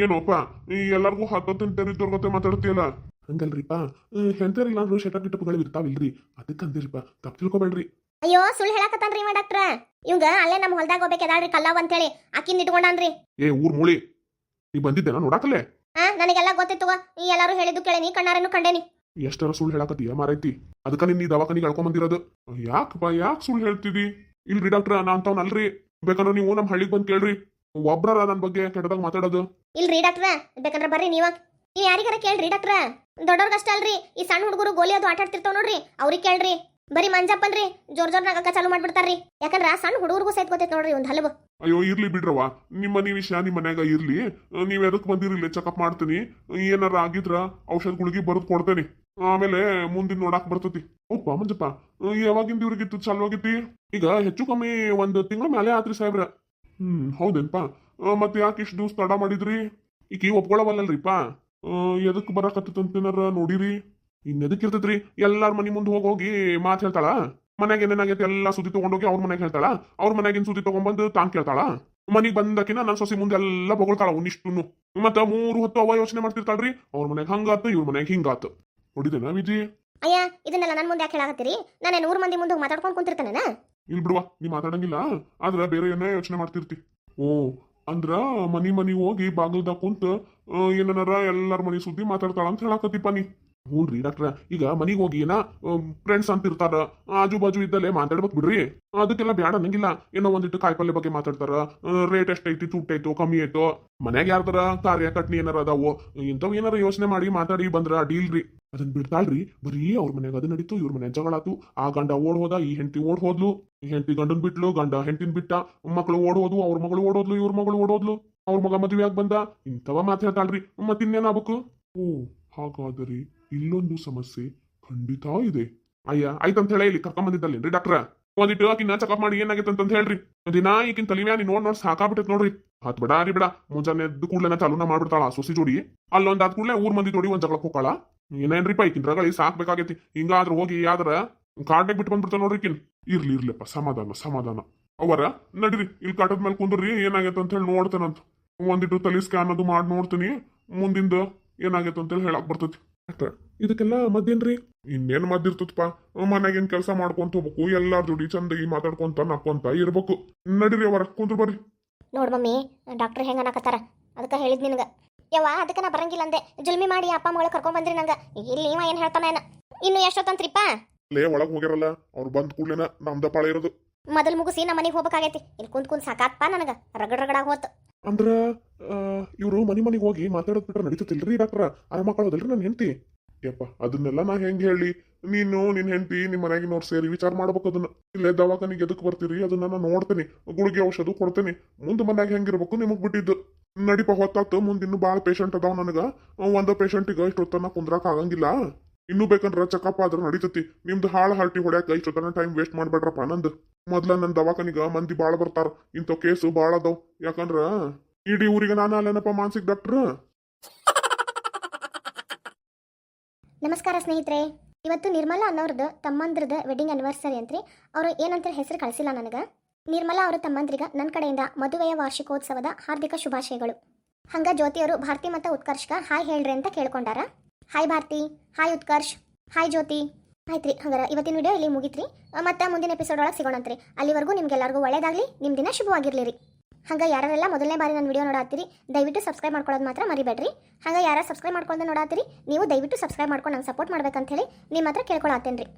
ಏನೋಪ್ಪ ಈ ಎಲ್ಲಾರ್ಗೂ ಹತ್ತೊತ್ತಿನ ತೆರಿದ್ದವ್ರ ಗೊತ್ತೆ ಮಾತಾಡ್ತೀಯಲ್ಲ. ಹಂಗಲ್ರಿಪ್ಪ ಇಲ್ಲ ಅಂದ್ರು ಶೆಟ ಗಿಟಪ್ಗಳು ಇರ್ತಾವಿಲ್ರಿ. ಅದಕ್ಕೆ ಅಂದಿರಿಪ್ಪ ತಪ್ಪು ತಿಳ್ಕೊಬೇಡ್ರಿ. ಅಯ್ಯೋ ಸುಳ್ಳು ಹೇಳಕತ್ತಾನ್ರಿ ಇವ ಡಾಕ್ಟ್ರ ಇವಂಗ ಅಲ್ಲೇ ನಮ್ಮ ಹೊಲದಾಗ ಹೋಗ್ಬೇಕು ಎದಾಳ್ರಿ ಅಂತ ಅಂತೇಳಿ. ಆಕಿನ್ ಇಟ್ಕೊಂಡಾನ್ರಿ. ಏ ಊರ್ ಮೂಳಿ. ನೀ ಬಂದಿದ್ದೇನಾ ನೋಡಾಕಲ್ಲೇ? ಹಾ ನನಗೆಲ್ಲ ಗೊತ್ತಿತ್ತು ಈ ಎಲ್ಲಾರು ಹೇಳಿದ್ದು ನೀ ಕಣ್ಣಾರನ್ನು ಕಂಡೇನಿ. ಎಷ್ಟರ ಸುಳ್ಳು ಹೇಳಾಕತ್ತೀಯ ಮಾರೈತಿ? ಅದಕ್ಕ ನಿನ್ನ ದವಾಖಾನಿಗೆ ಅಳ್ಕೊಂಬಂದಿರೋದು ಯಾಕಪ್ಪ ಯಾಕೆ ಸುಳ್ಳು ಹೇಳ್ತಿದಿ? ಇಲ್ರಿ ಡಾಕ್ಟ್ರ ನಾ ಅಂತವ್ನಲ್ರಿ ಬೇಕಂದ್ರೆ ನೀವು ನಮ್ಮ ಹಳ್ಳಿಗೆ ಬಂದು ಕೇಳ್ರಿ. ಒಬ್ರ ನನ್ನ ಬಗ್ಗೆ ಕೆಟ್ಟದಾಗ ಮಾತಾಡೋದು. ಇಲ್ರಿ ಡಾಕ್ಟ್ರ ಬೇಕಂದ್ರೆ ಬರ್ರಿ ನೀವ. ನೀವ್ ಯಾರಿಗಾರ ಕೇಳ್ರಿ ಡಾಕ್ಟ್ರ. ದೊಡ್ಡವ್ರಿಗಷ್ಟ ಅಲ್ರಿ ಈ ಸಣ್ಣ ಹುಡುಗರು ಗೋಲಿ ಅದು ಆಟ ಆಡ್ತಿರ್ತಾವ ನೋಡ್ರಿ ಅವ್ರಿಗೆ ಕೇಳ್ರಿ. ಬರೀ ಮಂಜಪ್ಪನ್ರಿ ಜೋರ್ ಜೋರ್ ನಗಕ್ಕ ಚಾಲು ಮಾಡ್ಬಿಡ್ತಾರ್ರಿ. ಯಾಕಂದ್ರ ಸಣ್ಣ ಹುಡುಗರಿಗೂ ಸಹಿತ ಗೊತ್ತೈತ್ ನೋಡ್ರಿ ಒಂದ್ ಹಲವು. ಅಯ್ಯೋ ಇರ್ಲಿ ಬಿಡ್ರವ್ವ. ನಿಮ್ಮ ಮನೆ ವಿಷಯ ನಿಮ್ಮ ಮನ್ಯಾಗ ಇರ್ಲಿ. ನೀವ್ ಎದಕ್ ಬಂದಿರಿಲ್ಲ ಚೆಕಪ್ ಮಾಡ್ತೀನಿ. ಏನಾರ ಆಗಿದ್ರ ಔಷಧ ಗುಳಿಗೆ ಬರೆದು ಕೊಡ್ತೇನೆ. ಆಮೇಲೆ ಮುಂದಿನ ನೋಡಾಕ್ ಬರ್ತತಿ. ಓಪ್ಪ ಮಂಜಪ್ಪ ಯಾವಾಗಿಂದ ಇವ್ರಿಗಿತ್ತು ಚಾಲು ಆಗೈತಿ? ಈಗ ಹೆಚ್ಚು ಕಮ್ಮಿ ಒಂದು ತಿಂಗಳ ಮೇಲೆ ಆತ್ರಿ ಸಾಹೇಬ್ರ. ಹ್ಮ್, ಹೌದೇನ್ಪ. ಮತ್ತೆ ಯಾಕೆ ಇಷ್ಟು ದಿವ್ಸ ತಡ ಮಾಡಿದ್ರಿ? ಈಕಿ ಒಪ್ಕೊಳವಲ್ಲಲ್ರಿಪ್ಪ. ಎದಕ್ ಬರಕತ್ತಂತೇನಾರ ನೋಡಿರಿ? ಇನ್ ಎದಕ್ ಇರ್ತೈತ್ರಿ? ಎಲ್ಲಾರ ಮನಿ ಮುಂದೆ ಹೋಗಿ ಹೋಗಿ ಮಾತು ಹೇಳ್ತಾಳ? ಮನ್ಯಾಗ ಏನೇನಾಗೈತೆ ಎಲ್ಲ ಸುದ್ದಿ ತಗೊಂಡೋಗಿ ಅವ್ರ ಮನೆಗೆ ಹೇಳ್ತಾಳ? ಅವ್ರ ಮನೆಗಿನ ಸುದ್ದಿ ತಗೊಂಡ್ಬಂದು ತಾನ್ ಕೇಳ್ತಾಳ? ಮನಿಗ್ ಬಂದಕಿನ ನನ್ನ ಸೊಸಿ ಮುಂದೆ ಎಲ್ಲ ಬಗೊಳ್ತಾಳ ಉನ್ನಿಷ್ಟುನು ಮತ್ತ ಮೂರು ಹೊತ್ತು ಅವ ಯೋಚನೆ ಮಾಡ್ತಿರ್ತಾಳ್ರಿ? ಅವ್ರ ಮನ್ಯಾಗ ಹಂಗಾತು, ಇವ್ರ ಮನ್ಯಾಗ ಹಿಂಗಾತು. ನೋಡಿದೇನ ವಿಜಿ? ಅಯ್ಯ ಇದನ್ನೆಲ್ಲ ನನ್ನ ಮುಂದೆ ಯಾಕೆ ಹೇಳಾಕತ್ತೀರಿ? ನಾನು ನೂರ್ ಮಂದಿ ಮುಂದೆ ಮಾತಾಡ್ಕೊಂಡು ಕುಂತಿರ್ತೇನೆ ಇಲ್ ಬಿಡುವ ನೀ ಮಾತಾಡಂಗಿಲ್ಲ. ಆದ್ರ ಬೇರೆ ಏನೇ ಯೋಚನೆ ಮಾಡ್ತಿರ್ತಿ. ಓ ಅಂದ್ರ ಮನಿ ಮನಿ ಹೋಗಿ ಬಾಗಲ್ದಾಗ ಕುಂತ ಏನನಾರ ಎಲ್ಲಾರ ಮನಿ ಸುದ್ದಿ ಮಾತಾಡ್ತಾಳ ಅಂತ ಹೇಳಾಕತ್ತಿಪ್ಪ ನೀ. ಹ್ಞೂನ್ರಿ ಡಾಕ್ಟ್ರ ಈಗ ಮನಿಗೆ ಹೋಗಿ ಏನ ಫ್ರೆಂಡ್ಸ್ ಅಂತ ಇರ್ತಾರ ಆಜು ಬಾಜು ಇದ್ದಲ್ಲೇ ಮಾತಾಡ್ಬೇಕು ಬಿಡ್ರಿ. ಅದಕ್ಕೆಲ್ಲ ಬ್ಯಾಡ ಅನ್ನಂಗಿಲ್ಲ. ಏನೋ ಒಂದಿಟ್ಟು ಕಾಯಿಪಲ್ಲೆ ಬಗ್ಗೆ ಮಾತಾಡ್ತಾರ ರೇಟ್ ಎಷ್ಟೈತಿ ತುಟ್ಟೈತೋ ಕಮ್ಮಿ ಐತೋ. ಮನ್ಯಾಗ ಯಾರ್ದಾರ ಕಾರ್ಯ ಕಟ್ನಿ ಏನಾರ ಅದಾವೋ ಇಂಥವ್ ಏನಾರ ಯೋಚನೆ ಮಾಡಿ ಮಾತಾಡಿ ಬಂದ್ರ ಅಡೀಲ್ರಿ ಅದನ್ನ ಬಿಡ್ತಾಳ್ರಿ. ಬರೀ ಅವ್ರ ಮನೆಗೆ ಅದು ನಡೀತು, ಇವ್ರ ಮನೆ ಜಗಳಾತು ಆ ಗಂಡ ಓಡ್ ಹೋದ ಈ ಹೆಂಡತಿ ಓಡ್ ಹೋದ್ಲು ಈ ಹೆಂಡತಿ ಗಂಡನ್ ಬಿಟ್ಲು, ಗಂಡ ಹೆಂಡತಿನ್ ಬಿಟ್ಟ ಮಕ್ಕಳು ಓಡೋದು ಅವ್ರ ಮಗಳು ಓಡೋದ್ಲು ಇವ್ರ ಮಗಳು ಓಡೋದ್ಲು ಅವ್ರ ಮಗ ಮದುವೆಯಾಗಿ ಬಂದ. ಇಂಥವ ಮಾತಾಡ್ತಾಳ್ರಿ ಹೇಳ್ತಾಳ್ರಿ. ಮತ್ ಇನ್ನೇನಾಗ್ಬೇಕು ಓ, ಹಾಗಾದರೆ ಇಲ್ಲೊಂದು ಸಮಸ್ಯೆ ಖಂಡಿತ ಇದೆ. ಅಯ್ಯ, ಆಯ್ತಂತ ಹೇಳಿ ಇಲ್ಲಿ ಕರ್ಕೊಂಡ್ ಬಂದಿದ್ದಲ್ಲೇನ್ರಿ ಡಾಕ್ಟ್ರ? ಒಂದಿಟ್ಟು ಆಕಿನ ಚೆಕಪ್ ಮಾಡಿ ಏನಾಗೈತೆ ಅಂತ ಹೇಳ್ರಿ. ದಿನ ಈಗಿನ ತಲಿಮ್ಯಾನಿ ನೋಡ್ ನೋಡ್ ಸಾಕಾಗ್ಬಿಟ್ಟೈತ್ ನೋಡ್ರಿ. ಹತ್ ಬಿಡ ರೀ ಬಿಡ. ಮುಂಜಾನೆ ಎದ್ದು ಕೂಡ್ಲೆನ ಚಾಲೂನ ಮಾಡ್ಬಿಡ್ತಾಳ ಸೊಸಿ ಜೋಡಿ. ಅಲ್ಲೊಂದ್ ಆದ್ ಕೂಡಲೇ ಊರ್ ಮಂದಿ ಜೋಡಿ ಒಂದ್ ಜಗಳಕ್ ಹೋಗಾಳ ಏನೇನ್ರಿಪ್ಪ ಈಕಿನ್ ರಗಳಿ ಸಾಕ್ಬೇಕಾಗೈತಿ ಹಿಂಗಾದ್ರೂ ಹೋಗಿ ಆದ್ರ ಕಾಡ್ನಾಗ ಬಿಟ್ಟು ಬಂದ್ಬಿಡ್ತಾಳ ನೋಡ್ರಿ ಈಕಿನ್. ಇರ್ಲಿ, ಇರ್ಲಿಪ್ಪ, ಸಮಾಧಾನ ಸಮಾಧಾನ. ಅವರ, ನಡ್ರಿ ಇಲ್ಲಿ ಕಾಟದ ಮೇಲೆ ಕುಂದ್ರಿ, ಏನಾಗೈತೆ ಅಂತ ಹೇಳಿ ನೋಡ್ತೇನಂತ ಒಂದಿಟ್ಟು ತಲೆ ಸ್ಕ್ಯಾನ್ ಅದು ಮಾಡಿ ನೋಡ್ತೀನಿ. ಮುಂದಿಂದ ಏನಾಗೈತೆ ಅಂತೇಳಿ ಹೇಳಕ್ ಬರ್ತೈತಿ. ಇದಕ್ಕೆಲ್ಲ ಮದ್ದೇನ್ರಿ? ಇನ್ನೇನ್ ಮದ್ದಿರ್ತದಪ್ಪ ಮನ್ಯಾಗಿನ್ ಕೆಲಸ ಮಾಡ್ಕೊಂತ ಹೋಗ್ಬೇಕು? ಎಲ್ಲಾರ್ ಜೋಡಿ ಚಂದಾಗಿ ಮಾತಾಡ್ಕೊಂತ ನಕ್ಕೊಂತ ಇರ್ಬೇಕು. ನಡೀರಿ ಅವ್ರ ಕುಂದ್ರ ಬರ್ರಿ. ನೋಡ್ ಮಮ್ಮಿ ಡಾಕ್ಟರ್ ಹೆಂಗ ಅನ್ನಕತ್ತಾರ ಅದಕ್ಕೆ ಹೇಳಿದ್ ನಿನಗ. ಯವ್ವ ಅದಕ್ಕೆ ನಾ ಬರಂಗಿಲ್ಲ ಅಂದೆ. ಜುಲ್ಮಿ ಮಾಡಿ ಅಪ್ಪ ಮಗಳ ಕರ್ಕೊಂಡ್ ಬಂದ್ರಿ ನಂಗ. ಇಲ್ಲಿ ಇವ ಏನ್ ಹೇಳ್ತಾನ ಏನ? ಇನ್ನು ಎಷ್ಟೊತ್ತಂತ್ರಿಪ್ಪ ಲೇ ಒಳಗ್ ಹೋಗ್ಯಾರಲ್ಲ ಅವ್ರು ಬಂದ್ ಕೂಡ್ಲೇನ ನಮ್ದ ಪಾಳ ಇರೋದು. ಮೊದಲ್ ಮುಗಿಸಿ ನಮ್ಮ ಮನೆಗೆ ಹೋಗ್ಬೇಕಾಗೈತಿ. ಇಲ್ಲಿ ಕುಂತ್ ಕುಂತ್ ಸಾಕಾತ್ಪ ನನಗ. ರಗಡ್ ರಗಡ ಹೋತ್. ಅಂದ್ರ ಇವರು ಮನಿ ಮನಿಗೆ ಹೋಗಿ ಮಾತಾಡೋದ್ ಬಿಟ್ರೆ ನಡೀತತಿಲ್ರಿ ಡಾಕ್ಟ್ರ? ಆರಾಮ ಹಾಕೊಳ್ಳೋದಲ್ರಿ ನನ್ನ ಹೆಂಡತಿ. ಯಪ್ಪ, ಅದನ್ನೆಲ್ಲ ನಾ ಹೆಂಗೆ ಹೇಳಿ? ನೀನು ನಿನ್ನ ಹೆಂಡತಿ ನಿಮ್ಮ ಮನ್ಯಾಗಿನವ್ರು ಸೇರಿ ವಿಚಾರ ಮಾಡ್ಬೇಕು ಅದನ್ನ. ಇಲ್ಲೇ ದವಾಖಾನಿಗೆ ಎದಕ್ಕೆ ಬರ್ತೀರಿ? ಅದನ್ನ ನಾನು ನೋಡ್ತೇನೆ. ಗುಳಿಗೆ ಔಷಧ ಕೊಡ್ತೇನೆ. ಮುಂದೆ ಮನ್ಯಾಗ ಹೆಂಗಿರ್ಬೇಕು ನಿಮಗೆ ಬಿಟ್ಟಿದ್ದು. ನಡಿಪ ಹೊತ್ತಾತು, ಮುಂದೆ ಇನ್ನೂ ಭಾಳ ಪೇಷಂಟ್ ಅದಾವ ನನಗ. ಒಂದು ಪೇಷಂಟಿಗೆ ಇಷ್ಟೊತ್ತನ ಕುಂದ್ರಾಕ್ ಆಗಂಗಿಲ್ಲ. ಇನ್ನೂ ಬೇಕಂದ್ರ ಚೆಕಪ್ ಆದ್ರೆ ನಡೀತತಿ. ನಿಮ್ದು ಹಾಳು ಹಾಲ್ಟಿ ಹೊಡ್ಯಾಕ ಇಷ್ಟೊತ್ತನ ಟೈಮ್ ವೇಸ್ಟ್ ಮಾಡ್ಬೇಡ್ರಪ್ಪ ನಂದು. ಮೊದ್ಲ ನನ್ನ ದವಾಖಾನಿಗ ಮಂದಿ ಬಾಳ ಬರ್ತಾರ. ಇಂಥ ಕೇಸು ಬಾಳ ಅದಾವ್. ಯಾಕಂದ್ರ ಇಡೀ ಊರಿಗೆ ನಾನು ಅಲ್ಲೇನಪ್ಪ ಮಾನಸಿಕ ಡಾಕ್ಟರ್ ನಮಸ್ಕಾರ ಸ್ನೇಹಿತರೆ. ಇವತ್ತು ನಿರ್ಮಲಾ ಅನ್ನೋರ್ದು ತಮ್ಮಂದ್ರದ ವೆಡ್ಡಿಂಗ್ ಆನಿವರ್ಸರಿ ಅಂತ್ರಿ. ಅವರು ಏನಂತ ಹೆಸರು ಕಳಿಸಿಲ್ಲ ನನಗೆ. ನಿರ್ಮಲಾ ಅವರು ತಮ್ಮಂದ್ರಿಗ ನನ್ನ ಕಡೆಯಿಂದ ಮದುವೆಯ ವಾರ್ಷಿಕೋತ್ಸವದ ಹಾರ್ದಿಕ ಶುಭಾಶಯಗಳು. ಹಂಗ ಜ್ಯೋತಿಯವರು ಭಾರತಿ ಮತ್ತು ಉತ್ಕರ್ಷ್ಗ ಹಾಯ್ ಹೇಳ್ರಿ ಅಂತ ಕೇಳ್ಕೊಂಡಾರ. Hi Bharati. Hi Utkarsh. Hi Jyoti. ಆಯ್ತ್ರಿ, ಹಂಗಾರ ಇವತ್ತಿನ ವಿಡಿಯೋ ಇಲ್ಲಿ ಮುಗಿತ್ರಿ. ಮತ್ತೆ ಮುಂದಿನ ಎಪಿಸೋಡ್ ಒಳಗೆ ಸಿಗೋಣಂತ್ರಿ. ಅಲ್ಲಿವರೆಗೂ ನಿಮ್ಗೆಲ್ಲರಿಗೂ ಒಳ್ಳೇದಾಗಲಿ ನಿಮ್ಮ ದಿನ ಶುಭವಾಗಿರಲಿ ರೀ ಹಂಗ ಯಾರೆಲ್ಲ ಮೊದಲನೇ ಬಾರಿ ನನ್ನ ವಿಡಿಯೋ ನೋಡಾತ್ತೀರಿ, ದಯವಿಟ್ಟು ಸಬ್ಸ್ಕ್ರೈಬ್ ಮಾಡ್ಕೊಳ್ಳೋದು ಮಾತ್ರ ಮರಿಬೇಡ್ರಿ. ಹಂಗೆ ಯಾರು ಸಬ್ಸ್ಕ್ರೈಬ್ ಮಾಡ್ಕೊಂಡು ನೋಡಾತ್ತೀರಿ, ನೀವು ದಯವಿಟ್ಟು ಸಬ್ಸ್ಕ್ರೈಬ್ ಮಾಡ್ಕೊಂಡು ನಂಗೆ ಸಪೋರ್ಟ್ ಮಾಡ್ಬೇಕಂತ ಹೇಳಿ ನಿಮ್ಮ ಹತ್ರ ಕೇಳ್ಕೊಳತ್ತೇನ್ರಿ